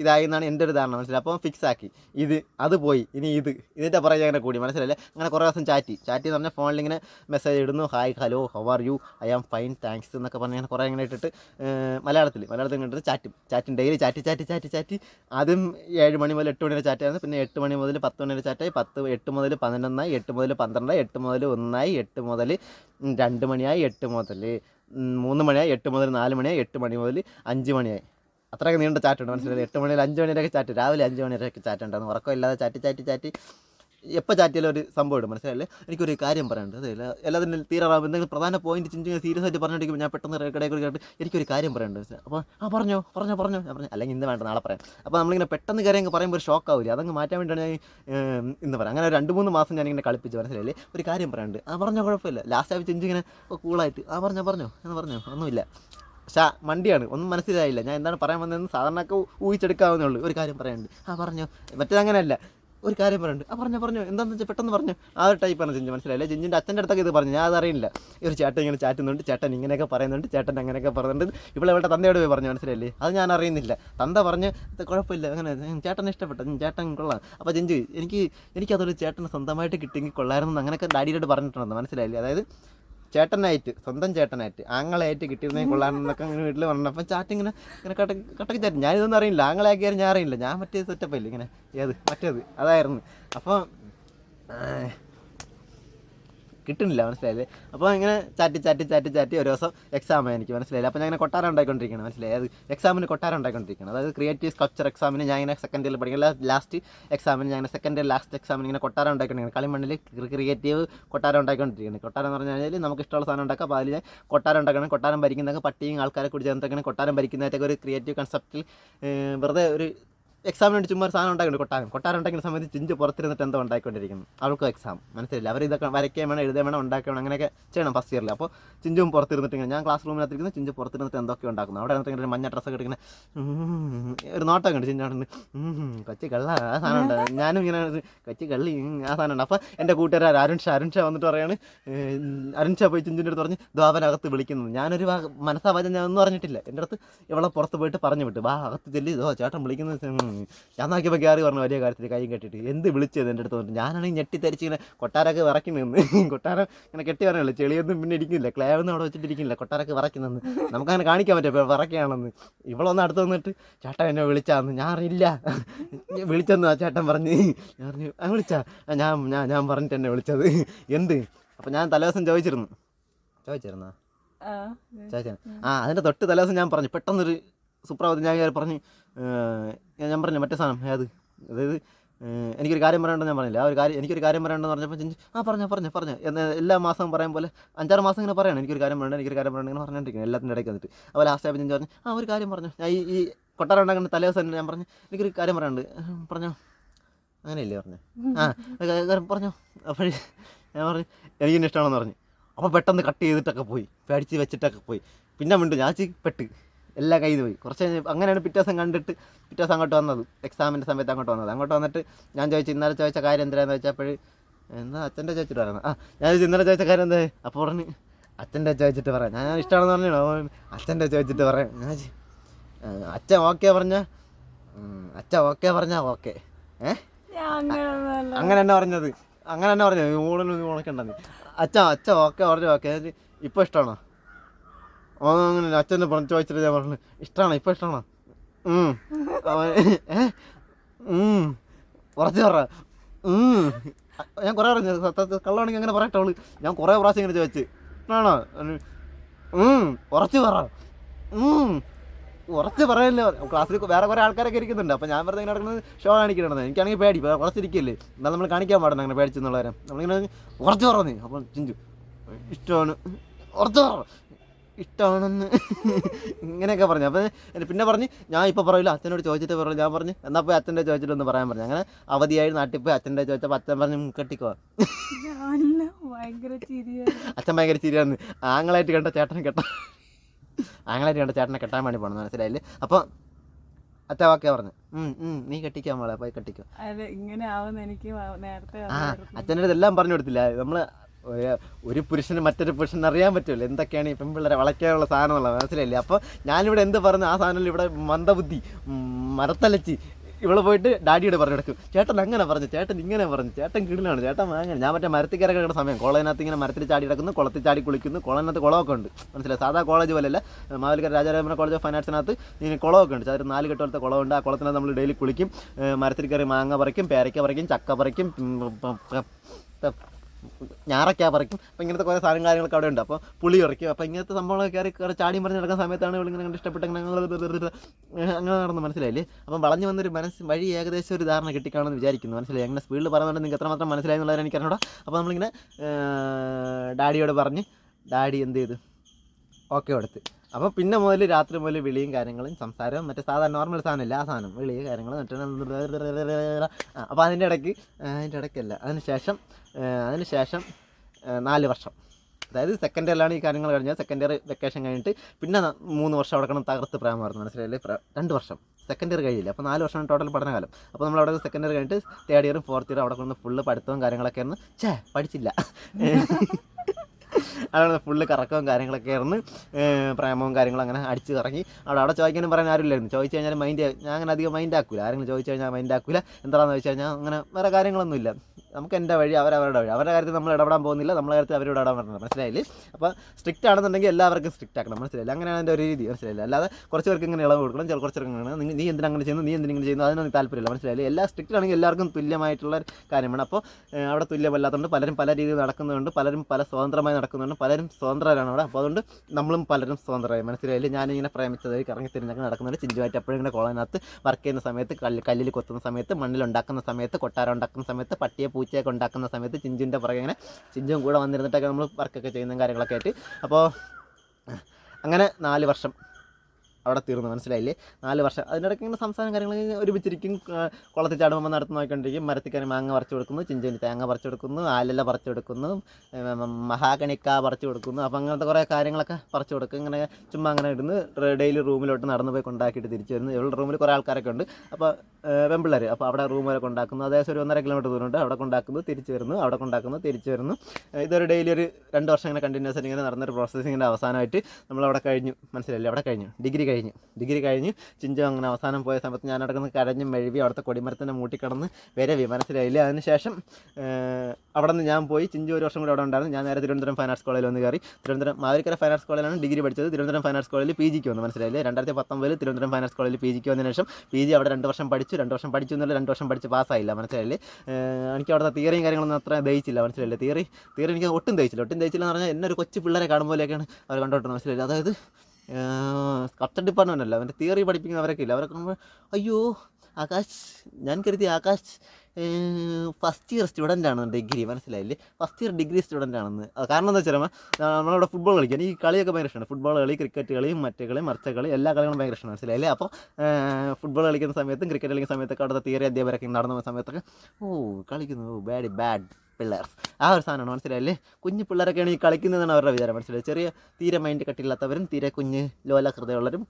ഇതായി എന്നാണ് എന്റെ ഒരു ധാരണ. മനസ്സിലായി? അപ്പോൾ ഫിക്സ് ആക്കി. ഇത് അത് പോയി. ഇനി ഇത് ഇതിന്റെ പുറകെ അങ്ങനെ കൂടി. മനസ്സിലല്ലേ അങ്ങനെ കുറേ ദിവസം ചാറ്റി. ചാറ്റി എന്ന് പറഞ്ഞാൽ ഫോണിൽ ഇങ്ങനെ മെസ്സേജ് ഇടുന്നു. Hi hello how are you I am fine thanks എന്നൊക്കെ പറഞ്ഞ് ഇങ്ങനെ കുറേ ഇങ്ങനെ ഇട്ടിട്ട് മലയാളത്തിൽ മലയാളത്തിൽ ഇങ്ങനെ ചാറ്റും. ചാറ്റും ഡെയിലി ചാറ്റി ചാറ്റി ചാറ്റി ചാറ്റി. ആദ്യം ഏഴ് മണി മുതൽ എട്ട് മണി വരെ ചാറ്റായിരുന്നു. പിന്നെ എട്ട് മണി മുതൽ പത്ത് മണി വരെ ചാറ്റായി. പത്ത് എട്ട് മുതൽ പതിനൊന്നായി എട്ട് മുതൽ പന്ത്രണ്ടായി എട്ട് മുതൽ ഒന്നായി എട്ട് മുതൽ രണ്ട് മണിയായി എട്ട് മുതൽ മൂന്ന് മണിയായി എട്ട് മുതൽ നാല് മണിയായി എട്ട് മണി മുതൽ അഞ്ച് മണിയായി. അത്രയൊക്കെ നീണ്ട ചാറ്റുണ്ട് മനസ്സിലായി എട്ട് മണിയിൽ അഞ്ച് മണി വരെയൊക്കെ ചാറ്റ് രാവിലെ അഞ്ച് മണി വരെയൊക്കെ ചാറ്റ് ഉണ്ടായിരുന്നു ഉറക്കമില്ലാതെ ചാറ്റി ചാറ്റി. ചാറ്റി എപ്പോൾ ചാറ്റിയാലും ഒരു സംഭവം ഉണ്ട് മനസ്സിലായില്ലേ? എനിക്കൊരു കാര്യം പറയാനുണ്ട് അതെ എല്ലാത്തിനും തീരാറാകുമ്പോൾ എന്തെങ്കിലും പ്രധാന പോയിന്റ് ചിന്തി സീരിയസ് ആയിട്ട് പറഞ്ഞിരിക്കുമ്പോൾ ഞാൻ പെട്ടെന്ന് കടയിൽ കൂടി കേട്ട് എനിക്കൊരു കാര്യം പറയാനുണ്ട് അപ്പോൾ ആ പറഞ്ഞോ പറഞ്ഞോ പറഞ്ഞോ ഞാൻ പറഞ്ഞു അല്ലെങ്കിൽ ഇന്ന് വേണ്ട നാളെ പറയാം. അപ്പോൾ നമ്മളിങ്ങനെ പെട്ടെന്ന് അങ്ങ് പറയുമ്പോൾ ഒരു ഷോക്ക് ആവില്ല അതങ്ങ് മാറ്റാൻ വേണ്ടിയാണ് ഞാൻ ഇന്ന് പറയാം. അങ്ങനെ രണ്ട് മൂന്ന് മാസം ഞാനിങ്ങനെ കളിപ്പിച്ച് മനസ്സിലായില്ലേ? ഒരു കാര്യം പറയാനുണ്ട്. ആ പറഞ്ഞോ കുഴപ്പമില്ല. ലാസ്റ്റ് ആയി ചിഞ്ചിങ്ങനെ കൂളായിട്ട് ആ പറഞ്ഞോ പറഞ്ഞോ എന്ന് പറഞ്ഞോ ഒന്നുമില്ല. പക്ഷേ മണ്ടിയാണ്. ഒന്നും മനസ്സിലായില്ല. ഞാൻ എന്താണ് പറയാൻ വന്നതെന്ന് സാധാരണയൊക്കെ ഊഹിച്ചെടുക്കാവുന്നേ ഉള്ളൂ. ഒരു കാര്യം പറയാനുണ്ട്. ആ പറഞ്ഞോ. മറ്റേത് അങ്ങനെയല്ല. ഒരു കാര്യം പറയുന്നുണ്ട് ആ പറഞ്ഞോ പറഞ്ഞോ. എന്താണെന്ന് വെച്ചാൽ പെട്ടെന്ന് പറഞ്ഞു. ആ ഒരു ടൈപ്പാണ് ജിഞ്ചു. മനസ്സിലായില്ലേ? ജിഞ്ചിന്റെ അച്ഛന്റെ അടുത്തൊക്കെ ഇത് പറഞ്ഞു. ഞാൻ അതറിയില്ല. ഒരു ചേട്ടൻ ഇങ്ങനെ ചാറ്റുന്നുണ്ട്. ചേട്ടൻ ഇങ്ങനെയൊക്കെ പറയുന്നുണ്ട്. ചേട്ടൻ അങ്ങനെയൊക്കെ പറയുന്നുണ്ട്. ഇവിടെ ഇവിടെ തന്തയോട് പോയി പറഞ്ഞു. മനസ്സിലായില്ലേ? അത് ഞാൻ അറിയുന്നില്ല. തന്ത പറഞ്ഞ് കുഴപ്പമില്ല. അങ്ങനെ ചേട്ടൻ ചേട്ടനെ ഇഷ്ടപ്പെട്ടു ചേട്ടൻ കൊള്ളാം. അപ്പോൾ ജിഞ്ചു എനിക്ക് എനിക്കതൊരു ചേട്ടനെ സ്വന്തമായിട്ട് കിട്ടിയെങ്കിൽ കൊള്ളായിരുന്നു അങ്ങനെയൊക്കെ ഡാഡിയോട് പറഞ്ഞിട്ടുണ്ട് മനസ്സിലായില്ലേ? അതായത് ചേട്ടനായിട്ട് സ്വന്തം ചേട്ടനായിട്ട് ആങ്ങളായിട്ട് കിട്ടിയിരുന്നെങ്കിൽ കൊള്ളാമെന്നൊക്കെ അങ്ങനെ വീട്ടിൽ പറഞ്ഞപ്പോൾ ചാറ്റ് ഇങ്ങനെ ഇങ്ങനെ കട്ടക്ക് കട്ടക്ക് ചാറ്റ് ഞാനിതൊന്നും അറിയില്ല. ആങ്ങളാക്കിയാലും ഞാൻ അറിയില്ല. ഞാൻ മറ്റേ സെറ്റപ്പ് ഇല്ല ഇങ്ങനെ. ഏത്? മറ്റേത്. അതായിരുന്നു. അപ്പോൾ കിട്ടുന്നില്ല മനസ്സിലായില്ലേ? അപ്പോൾ ഇങ്ങനെ ചാറ്റി ചാറ്റി ചാറ്റി ചാറ്റി ഒരു ദിവസം എക്സാം എനിക്ക് മനസ്സിലായില്ല? അപ്പോൾ ഞാൻ ഇങ്ങനെ കൊട്ടാരം ഉണ്ടായിക്കൊണ്ടിരിക്കണം മനസ്സിലായി അത് എക്സാമിന് കൊട്ടാരം ഉണ്ടായിക്കൊണ്ടിരിക്കണം അതായത് ക്രിയേറ്റീവ് സ്കൾപ്ചർ എക്സാമിന് ഞാൻ ഇങ്ങനെ സെക്കൻഡ് ഇയറിൽ പഠിക്കുന്ന ലാസ്റ്റ് എക്സാമിന് ഞാൻ സെക്കൻഡ് ഇയർ ലാസ്റ്റ് എക്സാമിന് ഇങ്ങനെ കൊട്ടാരം ഉണ്ടായിക്കൊണ്ടിരിക്കണം കളിമണ്ണിൽ ക്രിയേറ്റീവ് കൊട്ടാരം ഉണ്ടായിക്കൊണ്ടിരിക്കുന്നത് കൊട്ടാരം എന്ന് പറഞ്ഞു കഴിഞ്ഞാൽ നമുക്ക് ഇഷ്ടമുള്ള സാധനം ഉണ്ടാക്കാം. അപ്പോൾ അതിൽ ഞാൻ കൊട്ടാരം ഉണ്ടാക്കണം. കൊട്ടാരം ഭരിക്കുന്നതൊക്കെ പട്ടിയും ആൾക്കാരെ കൂടി ചേർന്നിട്ടൊക്കെ കൊട്ടാരം ഭരിക്കുന്നതായിട്ടൊക്കെ ഒരു ക്രിയേറ്റീവ് കൺസെപ്റ്റിൽ വെറുതെ ഒരു എക്സാമിന് വേണ്ടി ചുമ്മാ സാധനം ഉണ്ടാക്കി കൊട്ടാരം. കൊട്ടാരം ഉണ്ടാക്കുന്ന സമയത്ത് ചിഞ്ച് പുറത്തിരുന്നിട്ട് എന്തോ ഉണ്ടാക്കിക്കൊണ്ടിരിക്കുന്നു അവൾക്ക് എക്സാം മനസ്സിലായില്ല? അവർ ഇതൊക്കെ വരയ്ക്കാൻ വേണം എഴുതാൻ വേണം ഉണ്ടാക്കാൻ വേണം അങ്ങനെയൊക്കെ ചെയ്യണം ഫസ്റ്റ് ഇയറിൽ അപ്പോൾ ചിഞ്ചും പുറത്തിരുന്നിട്ട് ഞാൻ ക്ലാസ് റൂമിനകത്തിരിക്കുന്നു ചിഞ്ച് പുറത്തിരുന്നിട്ട് എന്തൊക്കെ ഉണ്ടാക്കുന്നു. അവിടെ ഇങ്ങനെ മഞ്ഞ ഡ്രസ്സൊക്കെ എടുക്കുന്ന ഒരു നോട്ടൊക്കെ ഉണ്ട് ചിഞ്ചാണ്ട് കൊച്ചി കള്ള ആ സാധനം ഉണ്ട്. ഞാനും ഇങ്ങനെ കൊച്ചി കള്ളി ആ സാധനം ഉണ്ട്. അപ്പോൾ എന്റെ കൂട്ടുകാർ അരുൺ ഷാ അരുൺ ഷാ വന്നിട്ട് പറയാണ് അരുൺ ഷാ പോയി ചിഞ്ചിന്റെ അടുത്ത് പറഞ്ഞ് ദ്വാപനകത്ത് വിളിക്കുന്നു. ഞാനൊരു മനസ്സാവാചം ഞാൻ ഒന്നും അറിഞ്ഞിട്ടില്ല. എന്റെ അടുത്ത് ഇവളെ പുറത്ത് പോയിട്ട് പറഞ്ഞു വിട്ടു. വാ അകത്ത് ചെല്ലി. ഇതോ ചേട്ടൻ വിളിക്കുന്നത് ഉം. ഞാൻ നോക്കിയപ്പോൾ കയറി പറഞ്ഞു വലിയ കാര്യത്തിൽ കൈയും കെട്ടിട്ട് എന്ത് വിളിച്ചത് എന്റെ അടുത്ത്? വന്നിട്ട് ഞാനാണെങ്കിൽ ഞെട്ടിത്തരിച്ച് ഇങ്ങനെ കൊട്ടാരൊക്കെ വിറയ്ക്കുന്നതെന്ന് കൊട്ടാരം ഇങ്ങനെ കെട്ടി പറഞ്ഞല്ലോ ചെളിയൊന്നും പിന്നെ ഇരിക്കുന്നില്ല ക്ലേവൊന്നും അവിടെ വെച്ചിട്ട് ഇരിക്കുന്നില്ല കൊട്ടാരൊക്കെ വിറയ്ക്കുന്നതെന്ന് നമുക്കങ്ങനെ കാണിക്കാൻ പറ്റും ഇപ്പോൾ വിറക്കുകയാണെന്ന് ഇവളൊന്ന് അടുത്ത് വന്നിട്ട് ചേട്ടൻ എന്നെ വിളിച്ചാന്ന്. ഞാൻ അറിയില്ല. വിളിച്ചെന്ന് ആ ചേട്ടൻ പറഞ്ഞ്. ഞാൻ പറഞ്ഞു ആ വിളിച്ചാ. ഞാൻ ഞാൻ ഞാൻ പറഞ്ഞിട്ട് എന്നെ വിളിച്ചത്. എന്ത്? അപ്പം ഞാൻ തലേദിവസം ചോദിച്ചിരുന്നു. ചോദിച്ചിരുന്നാ? ചോദിച്ചാ ആ അതിന്റെ തൊട്ട് തലേദിവസം ഞാൻ പറഞ്ഞു പെട്ടെന്നൊരു സുപ്രഭാതം ഞാൻ പറഞ്ഞു ഞാൻ പറഞ്ഞു മറ്റേ സാധനം അത് അതായത് എനിക്കൊരു കാര്യം പറയണ്ടെന്ന് ഞാൻ പറഞ്ഞില്ല ഒരു കാര്യം എനിക്കൊരു കാര്യം പറയണ്ടെന്ന് പറഞ്ഞപ്പോൾ ചിഞ്ചു ആ പറഞ്ഞോ പറഞ്ഞോ പറഞ്ഞോ എന്ന് എല്ലാ മാസവും പറയാൻ പോലെ അഞ്ചാറ് മാസം ഇങ്ങനെ പറയണം എനിക്കൊരു കാര്യം പറയണ്ട എനിക്കൊരു കാര്യം പറയണ്ട ഇങ്ങനെ പറഞ്ഞുകൊണ്ടിരിക്കുന്നത് എല്ലാത്തിന്റെ ഇടയ്ക്ക് വന്നിട്ട്. അപ്പോൾ ലാസ്റ്റ് ആയപ്പോൾ ചിഞ്ചു പറഞ്ഞു ആ ഒരു കാര്യം പറഞ്ഞു ഞാൻ ഈ ഈ കൊട്ടാരം ഉണ്ടാക്കുന്ന തലേദിവസം തന്നെ ഞാൻ പറഞ്ഞു എനിക്കൊരു കാര്യം പറയാനുണ്ട് പറഞ്ഞു. അങ്ങനെയല്ലേ പറഞ്ഞു? ആ പറഞ്ഞു. അപ്പോൾ ഞാൻ പറഞ്ഞു എനിക്കിന്നെ ഇഷ്ടമാണെന്ന് പറഞ്ഞു. അപ്പോൾ പെട്ടെന്ന് കട്ട് ചെയ്തിട്ടൊക്കെ പോയി പേടിച്ച് വെച്ചിട്ടൊക്കെ പോയി. പിന്നെ മിണ്ടു ഞാൻ പെട്ട്. എല്ലാ കയ്യിൽ പോയി. കുറച്ച് കഴിഞ്ഞ് അങ്ങനെയാണ് പിറ്റേ ദിവസം കണ്ടിട്ട് പിറ്റേ ദിവസം അങ്ങോട്ട് വന്നത്. എക്സാമിന്റെ സമയത്ത് അങ്ങോട്ട് വന്നത്. അങ്ങോട്ട് വന്നിട്ട് ഞാൻ ചോദിച്ചു ഇന്നലെ ചോദിച്ച കാര്യം എന്തിനാന്ന് വെച്ചപ്പോൾ എന്താ അച്ഛന്റെ ചോദിച്ചിട്ട് പറയുന്നത്? ആ ഞാൻ ചോദിച്ചു ഇന്നലെ ചോദിച്ച കാര്യം എന്താ? അപ്പോൾ പറഞ്ഞ് അച്ഛന്റെ ചോദിച്ചിട്ട് പറയാം. ഞാൻ ഇഷ്ടമാണെന്ന് പറഞ്ഞു അവൻ അച്ഛന്റെ ചോദിച്ചിട്ട് പറയാം. ഞാൻ അച്ഛൻ ഓക്കെ പറഞ്ഞ? അച്ഛൻ ഓക്കെ പറഞ്ഞാൽ ഓക്കെ. ഏഹ് അങ്ങനെ തന്നെ പറഞ്ഞത്. അങ്ങനെ തന്നെ പറഞ്ഞത് ഊണിൽ ഉണക്കണ്ടെന്ന് അച്ഛ അച്ഛ ഓക്കെ പറഞ്ഞു ഓക്കെ. ഇപ്പോൾ ഇഷ്ടമാണോ? ഓ അങ്ങനെ അച്ഛന്റെ പറഞ്ഞു ചോദിച്ചിട്ട് ഞാൻ പറഞ്ഞു ഇഷ്ടമാണ് ഇപ്പം ഇഷ്ടമാണ്. അവൻ. കുറച്ച് പറ. ഞാൻ കുറേ പറഞ്ഞു കള്ളമാണെങ്കിൽ അങ്ങനെ പറയട്ടെ അവൾ. ഞാൻ കുറേ പ്രാവശ്യം ഇങ്ങനെ ചോദിച്ച് ഇഷ്ടമാണോ. കുറച്ച് പറ. കുറച്ച് പറയല്ലോ ക്ലാസ്സിൽ വേറെ കുറേ ആൾക്കാരൊക്കെ ഇരിക്കുന്നുണ്ട്. അപ്പോൾ ഞാൻ വെറുതെ ഇങ്ങനെ നടക്കുന്നത് ഷോ കാണിക്കണം എനിക്കാണെങ്കിൽ പേടി. കുറച്ചിരിക്കില്ലേ എന്നാൽ നമ്മൾ കാണിക്കാൻ പാടില്ല അങ്ങനെ പേടിച്ചെന്നുള്ളവരെ നമ്മളിങ്ങനെ കുറച്ച് പറഞ്ഞു. അപ്പോൾ ചിഞ്ചു ഇഷ്ടമാണ് കുറച്ച് പറ. ഇഷ്ടമാണെന്ന് ഇങ്ങനെയൊക്കെ പറഞ്ഞു. അപ്പോൾ പിന്നെ പറഞ്ഞ് ഞാൻ ഇപ്പോൾ പറയില്ല അച്ഛനോട് ചോദിച്ചിട്ട് പറഞ്ഞു ഞാൻ പറഞ്ഞു എന്നാൽ പോയി അച്ഛന്റെ ചോദിച്ചിട്ടൊന്ന് പറയാൻ പറഞ്ഞു. അങ്ങനെ അവധിയായി നാട്ടിൽ പോയി അച്ഛന്റെ ചോദിച്ചപ്പോൾ അച്ഛൻ പറഞ്ഞു "ഉം, കെട്ടിക്കോ അല്ല ഭയങ്കര ചിരിയാണ് അച്ഛൻ ഭയങ്കര ചിരിയാന്ന് ആങ്ങളായിട്ട് കണ്ട ചേട്ടനെ കെട്ടാൻ ആങ്ങളായിട്ട് കണ്ട ചേട്ടനെ കെട്ടാൻ വേണ്ടി പോകണം മനസ്സിലായില്ലേ? അപ്പോൾ അച്ഛ വാക്കേ പറഞ്ഞു. "ഉം, ഉം, നീ കെട്ടിക്കാൻ മോളെ പോയി കെട്ടിക്കോ. അതെ ഇങ്ങനെ ആവുന്ന എനിക്ക് നേരത്തെ. അച്ഛന്റെ എല്ലാം പറഞ്ഞു കൊടുത്തില്ല? നമ്മൾ ഒരു പുരുഷന് മറ്റൊരു പുരുഷന് അറിയാൻ പറ്റുമല്ലോ എന്തൊക്കെയാണ് ഈ പെൺപിള്ളേരെ വളയ്ക്കാനുള്ള സാധനം എന്നുള്ളത് മനസ്സിലായില്ലേ? അപ്പോൾ ഞാനിവിടെ എന്ത് പറഞ്ഞു? ആ സാധനം ഇവിടെ മന്ദബുദ്ധി മരത്തലച്ചി ഇവൾ പോയിട്ട് ഡാഡിയോട് പറഞ്ഞു ചേട്ടൻ അങ്ങനെ പറഞ്ഞു ചേട്ടൻ ഇങ്ങനെ പറഞ്ഞു ചേട്ടൻ കിടിലാണ് ചേട്ടൻ അങ്ങനെ. ഞാൻ മറ്റേ മരത്തിൽ കയറി കിടക്കുന്ന സമയം കോളേജിനകത്ത് ഇങ്ങനെ മരത്തിൽ ചാടി കിടക്കുന്നു കുളത്തിൽ ചാടി കുളിക്കുന്നു കുളത്തിനകത്ത് കുളമൊക്കെ ഉണ്ട്. മനസ്സിലായി? സാധാ കോളേജ് പോലെയല്ല. മാവലിക്കര രാജാരാമന കോളേജ് ഓഫ് ഫൈനാൻസിനകത്ത് ഇങ്ങനെ കുളമൊക്കെ ഉണ്ട്. അതൊരു നാല് കെട്ടോളത്തെ കുളമുണ്ട്. ആ കുളത്തിനകത്ത് നമ്മൾ ഡെയിലി കുളിക്കും. മരത്തിൽ കയറി മാങ്ങ പറിക്കും പേരയ്ക്ക പറിക്കും ചക്ക പറിക്കും ഞാറയ്ക്ക പറിക്കും അപ്പോൾ ഇങ്ങനത്തെ കുറേ സാധനം കാര്യങ്ങളൊക്കെ അവിടെ ഉണ്ട്. അപ്പോൾ പുളി ഉറയ്ക്കും അപ്പോൾ ഇങ്ങനത്തെ സംഭവങ്ങളൊക്കെ കയറി കയറി ചാടി മറിഞ്ഞ് നടക്കുന്ന സമയത്താണ് ഇവളിങ്ങനെ കണ്ട് ഇഷ്ടപ്പെട്ട് ഞങ്ങൾ അങ്ങനെ നടന്ന് മനസ്സിലായില്ലേ? അപ്പം വളഞ്ഞു വന്നൊരു മനസ്സ് വഴി ഏകദേശം ഒരു ധാരണ കിട്ടിക്കാണെന്ന് വിചാരിക്കുന്നു. മനസ്സിലായി? അങ്ങനെ സ്പീഡിൽ പറയുന്നുണ്ട് നിങ്ങൾക്ക് എത്രമാത്രം മനസ്സിലായി എന്നുള്ളത് എനിക്ക് അറിഞ്ഞൂടാ. അപ്പോൾ നമ്മളിങ്ങനെ ഡാഡിയോട് പറഞ്ഞ് ഡാഡി എന്ത് ചെയ്തു? ഓക്കെ കൊടുത്ത്. അപ്പോൾ പിന്നെ മുതൽ രാത്രി മുതൽ വിളിയും കാര്യങ്ങളും സംസാരവും മറ്റേ സാധാരണ നോർമൽ സാധനമില്ല ആ സാധനം. വിളി കാര്യങ്ങൾ അപ്പോൾ അതിന്റെ ഇടയ്ക്ക് അതിന്റെ ഇടയ്ക്കല്ല. അതിന് ശേഷം അതിന് ശേഷം നാല് വർഷം. അതായത് സെക്കൻഡ് ഇയറിലാണ് ഈ കാര്യങ്ങൾ കഴിഞ്ഞാൽ സെക്കൻഡ് ഇയർ വെക്കേഷൻ കഴിഞ്ഞിട്ട് പിന്നെ മൂന്ന് വർഷം അവിടെ കിടന്ന് തകർത്ത് പ്രേമമായിരുന്നു മനസ്സിലായില്ലേ? രണ്ട് വർഷം. സെക്കൻഡ് ഇയർ കഴിയില്ല അപ്പോൾ നാല് വർഷമാണ് ടോട്ടൽ പഠനകാലം. അപ്പോൾ നമ്മൾ അവിടെ സെക്കൻഡ് ഇയർ കഴിഞ്ഞിട്ട് തേർഡ് ഇയറും ഫോർത്ത് ഇയറും അവിടെ കൊണ്ട് ഫുള്ള് പഠിത്തവും കാര്യങ്ങളൊക്കെ ആയിരുന്നു. ഛേ പഠിച്ചില്ല. അവിടെ ഫുള്ള് കറക്കവും കാര്യങ്ങളൊക്കെ ആയിരുന്നു. പ്രേമവും കാര്യങ്ങളും അങ്ങനെ അടിച്ച് കറങ്ങി. അവിടെ അവിടെ ചോദിക്കാനും പറയാൻ ആരുമില്ലായിരുന്നു. ചോദിച്ചു കഴിഞ്ഞാൽ മൈൻഡ് ഞാൻ അങ്ങനെ അധികം മൈൻഡ് ആക്കില്ല ആരെങ്കിലും ചോദിച്ചു കഴിഞ്ഞാൽ മൈൻഡ് ആക്കില്ല എന്താണെന്ന് ചോദിച്ചു കഴിഞ്ഞാൽ അങ്ങനെ വേറെ കാര്യങ്ങളൊന്നുമില്ല. നമുക്ക് എന്റെ വഴി അവരവരുടെ വഴി. അവരുടെ കാര്യത്തിൽ നമ്മൾ ഇടപെടാൻ പോകുന്നില്ല നമ്മളെ കാര്യത്തിൽ അവരോട് ഇടാൻ പറ്റണം മനസ്സിലായില്ലേ? അപ്പോൾ സ്ട്രിക്റ്റ് ആണെന്നുണ്ടെങ്കിൽ എല്ലാവർക്കും സ്ട്രിക്റ്റ് ആക്കണം. മനസ്സിലായില്ല? അങ്ങനെയാണ് എന്റെ ഒരു രീതി. മനസ്സിലായില്ല? അല്ലാതെ കുറച്ച് പേർക്ക് ഇങ്ങനെ ഇളവ് കൊടുക്കണം ചില കുറച്ച് പേർക്ക് നീ എന്തിനാ അങ്ങനെ ചെയ്യുന്നു നീ എന്തിനെ ചെയ്യുന്നു അതിനൊന്നും താല്പര്യമില്ല. മനസ്സിലായില്ലേ? എല്ലാ സ്ട്രിക്റ്റ് ആണെങ്കിൽ എല്ലാവർക്കും തുല്യമായിട്ടുള്ള കാര്യമാണ്. അപ്പോൾ അവിടെ തുല്യമല്ലാത്തതുകൊണ്ട് പലരും പല രീതിയിൽ നടക്കുന്നുണ്ട് പലരും പല സ്വതന്ത്രമായി നടക്കുന്നുണ്ട് പലരും സ്വതന്ത്രരാണ് അവിടെ. അപ്പോൾ അതുകൊണ്ട് നമ്മളും പലരും സ്വതന്ത്രമായി മനസ്സിലായില്ലേ? ഞാനിങ്ങനെ പ്രേമിച്ചതായി കറങ്ങി തിരിഞ്ഞൊക്കെ നടക്കുന്നുണ്ട്. ചിഞ്ചുമായിട്ട് എപ്പോഴും ഇങ്ങനെ കോളേജിനകത്ത് വർക്ക് ചെയ്യുന്ന സമയത്ത് കല്ല് കല്ലിൽ കൊത്തുന്ന സമയത്ത് മണ്ണിലുണ്ടാക്കുന്ന സമയത്ത് കൊട്ടാരം ഉണ്ടാക്കുന്ന സമയത്ത് പട്ടിയെ പൂച്ചയൊക്കെ ഉണ്ടാക്കുന്ന സമയത്ത് ചിഞ്ചുവിന്റെ പുറകെ ഇങ്ങനെ ചിഞ്ചും കൂടെ വന്നിരുന്നിട്ടൊക്കെ നമ്മൾ വർക്കൊക്കെ ചെയ്യുന്ന കാര്യങ്ങളൊക്കെ ആയിട്ട്. അപ്പോൾ അങ്ങനെ നാല് വർഷം അവിടെ തീർന്നു മനസ്സിലായില്ലേ? നാല് വർഷം. അതിനിടയ്ക്ക് ഇങ്ങനെ സംസാരം കാര്യങ്ങളൊക്കെ ഒരുമിച്ചിരിക്കും. കുളത്തിൽ ചാടുമ്പോൾ നടത്തുന്ന നോക്കിക്കൊണ്ടിരിക്കും മരത്തിക്കാരി മാങ്ങ പറിച്ചു കൊടുക്കുന്നു ചിഞ്ചിന് തേങ്ങ പറിച്ചു കൊടുക്കുന്നു ആലല്ല പറിച്ചു കൊടുക്കുന്നു മഹാകണിക്ക പറിച്ചു കൊടുക്കുന്നു അപ്പോൾ അങ്ങനത്തെ കുറേ കാര്യങ്ങളൊക്കെ പറിച്ചു കൊടുക്കും ഇങ്ങനെ ചുമ്മാ അങ്ങനെ ഇടുന്ന് ഡെയിലി റൂമിലോട്ട് നടന്നു പോയി കൊണ്ടാക്കിയിട്ട് തിരിച്ചു വരുന്നു. ഇവളുടെ റൂമിൽ കുറേ ആൾക്കാരൊക്കെ ഉണ്ട്. അപ്പോൾ വെമ്പിള്ളേർ അപ്പോൾ അവിടെ റൂം വരെ കൊണ്ടാക്കുന്നു. അതായത് ഒരു ഒന്നര കിലോമീറ്റർ ദൂരമുണ്ട്. അവിടെ കൊണ്ടാക്കുന്നു തിരിച്ചു വരുന്നു. അവിടെ കൊണ്ടാക്കുന്നു തിരിച്ചു വരുന്നു. ഇതൊരു ഡെയിലി ഒരു രണ്ട് വർഷം ഇങ്ങനെ കണ്ടിന്യൂസ് ആയിട്ട് ഇങ്ങനെ നടന്നൊരു പ്രോസസ്സിങ്ങിന്റെ അവസാനമായിട്ട് നമ്മളവിടെ കഴിഞ്ഞു. മനസ്സിലായില്ലേ? അവിടെ കഴിഞ്ഞു. ഡിഗ്രി കഴിഞ്ഞു. ഡിഗ്രി കഴിഞ്ഞ് ചിഞ്ചോ അങ്ങനെ അവസാനം പോയ സമയത്ത് ഞാൻ അടക്കുന്ന കരഞ്ഞ് മെഴുവി അവിടുത്തെ കൊടിമരത്തിന്റെ മൂട്ടിക്കടന്ന് വരെ മനസ്സിലായില്ലേ അതിനുശേഷം അവിടെ നിന്ന് ഞാൻ പോയി ചിഞ്ചു ഒരു വർഷം കൂടി അവിടെ ഉണ്ടായിരുന്നു. ഞാൻ നേരെ തിരുവനന്തപുരം ഫൈൻ ആർട്സ് കോളേജിൽ വന്ന് കയറി. തിരുവനന്തപുരം മാവേലിക്കര ഫൈൻ ആർട്സ് കോളേജിലാണ് ഡിഗ്രി പഠിച്ചത്. തിരുവനന്തപുരം ഫൈൻ ആർട്സ് കോളേജിൽ പി ജിക്ക് വന്നു. മനസ്സിലായില്ലേ? രണ്ടായിരത്തി പത്തൊമ്പതിൽ തിരുവനന്തപുരം ഫൈൻ ആർട്സ് കോളേജിൽ പി ജിക്ക് വന്നതിന് ശേഷം പി ജി അവിടെ രണ്ട് വർഷം പഠിച്ചു. രണ്ട് വർഷം പഠിച്ചു എന്നുള്ള രണ്ട് വർഷം പഠിച്ച് പാസ്സായില്ല. മനസ്സിലായില്ലേ? എനിക്ക് അവിടുത്തെ തിയറിയും കാര്യങ്ങളൊന്നും അത്ര ദഹിച്ചില്ല. മനസ്സിലായില്ലേ? തിയറി തിയറി എനിക്ക് ഒട്ടും ദഹിച്ചില്ല. ഒട്ടും ദഹിച്ചില്ല എന്ന് പറഞ്ഞാൽ എന്നെ ഒരു കൊച്ചു പിള്ളേരെ കാണുമ്പോഴേക്കാണ് അവർ കണ്ടോട്ടെ മനസ്സിലായില്ല? അതായത് സ്കൾപ്ചർ ഡിപ്പാർട്ട്മെന്റ് അല്ല അവന്റെ തിയറി പഠിപ്പിക്കുന്ന അവരൊക്കെ ഇല്ല. അവരൊക്കെ നമ്മൾ അയ്യോ ആകാശ് ഞാൻ കരുതി ആകാശ് ഫസ്റ്റ് ഇയർ സ്റ്റുഡന്റ് ആണ് ഡിഗ്രി. മനസ്സിലായില്ലേ? ഫസ്റ്റ് ഇയർ ഡിഗ്രി സ്റ്റുഡന്റ് ആണെന്ന്. കാരണം എന്താ വെച്ചാൽ നമ്മളിവിടെ ഫുട്ബോൾ കളിക്കാൻ ഈ കളിയൊക്കെ ഭയങ്കര ഇഷ്ടമാണ് ഫുട്ബോൾ കളി ക്രിക്കറ്റ് കളിയും മറ്റേ കളി മറിച്ച കളി എല്ലാ കളികളും ഭയങ്കര ഇഷ്ടമാണ് മനസ്സിലായില്ലേ? അപ്പോൾ ഫുട്ബോൾ കളിക്കുന്ന സമയത്തും ക്രിക്കറ്റ് കളിക്കുന്ന സമയത്തൊക്കെ അവിടുത്തെ തിയറി അധ്യാപകരൊക്കെ നടന്ന സമയത്തൊക്കെ ഓ കളിക്കുന്നു. ബാഡ് ബാഡ് പിള്ളേർസ് ആ ഒരു സാധനമാണ് മനസ്സിലായില്ലേ കുഞ്ഞു പിള്ളേരൊക്കെയാണ് ഈ കളിക്കുന്നതെന്നാണ് അവരുടെ വിചാരം മനസ്സിലായി? ചെറിയ തീരെ മൈൻഡ് കട്ടില്ലാത്തവരും തീരെ കുഞ്ഞ് ലോല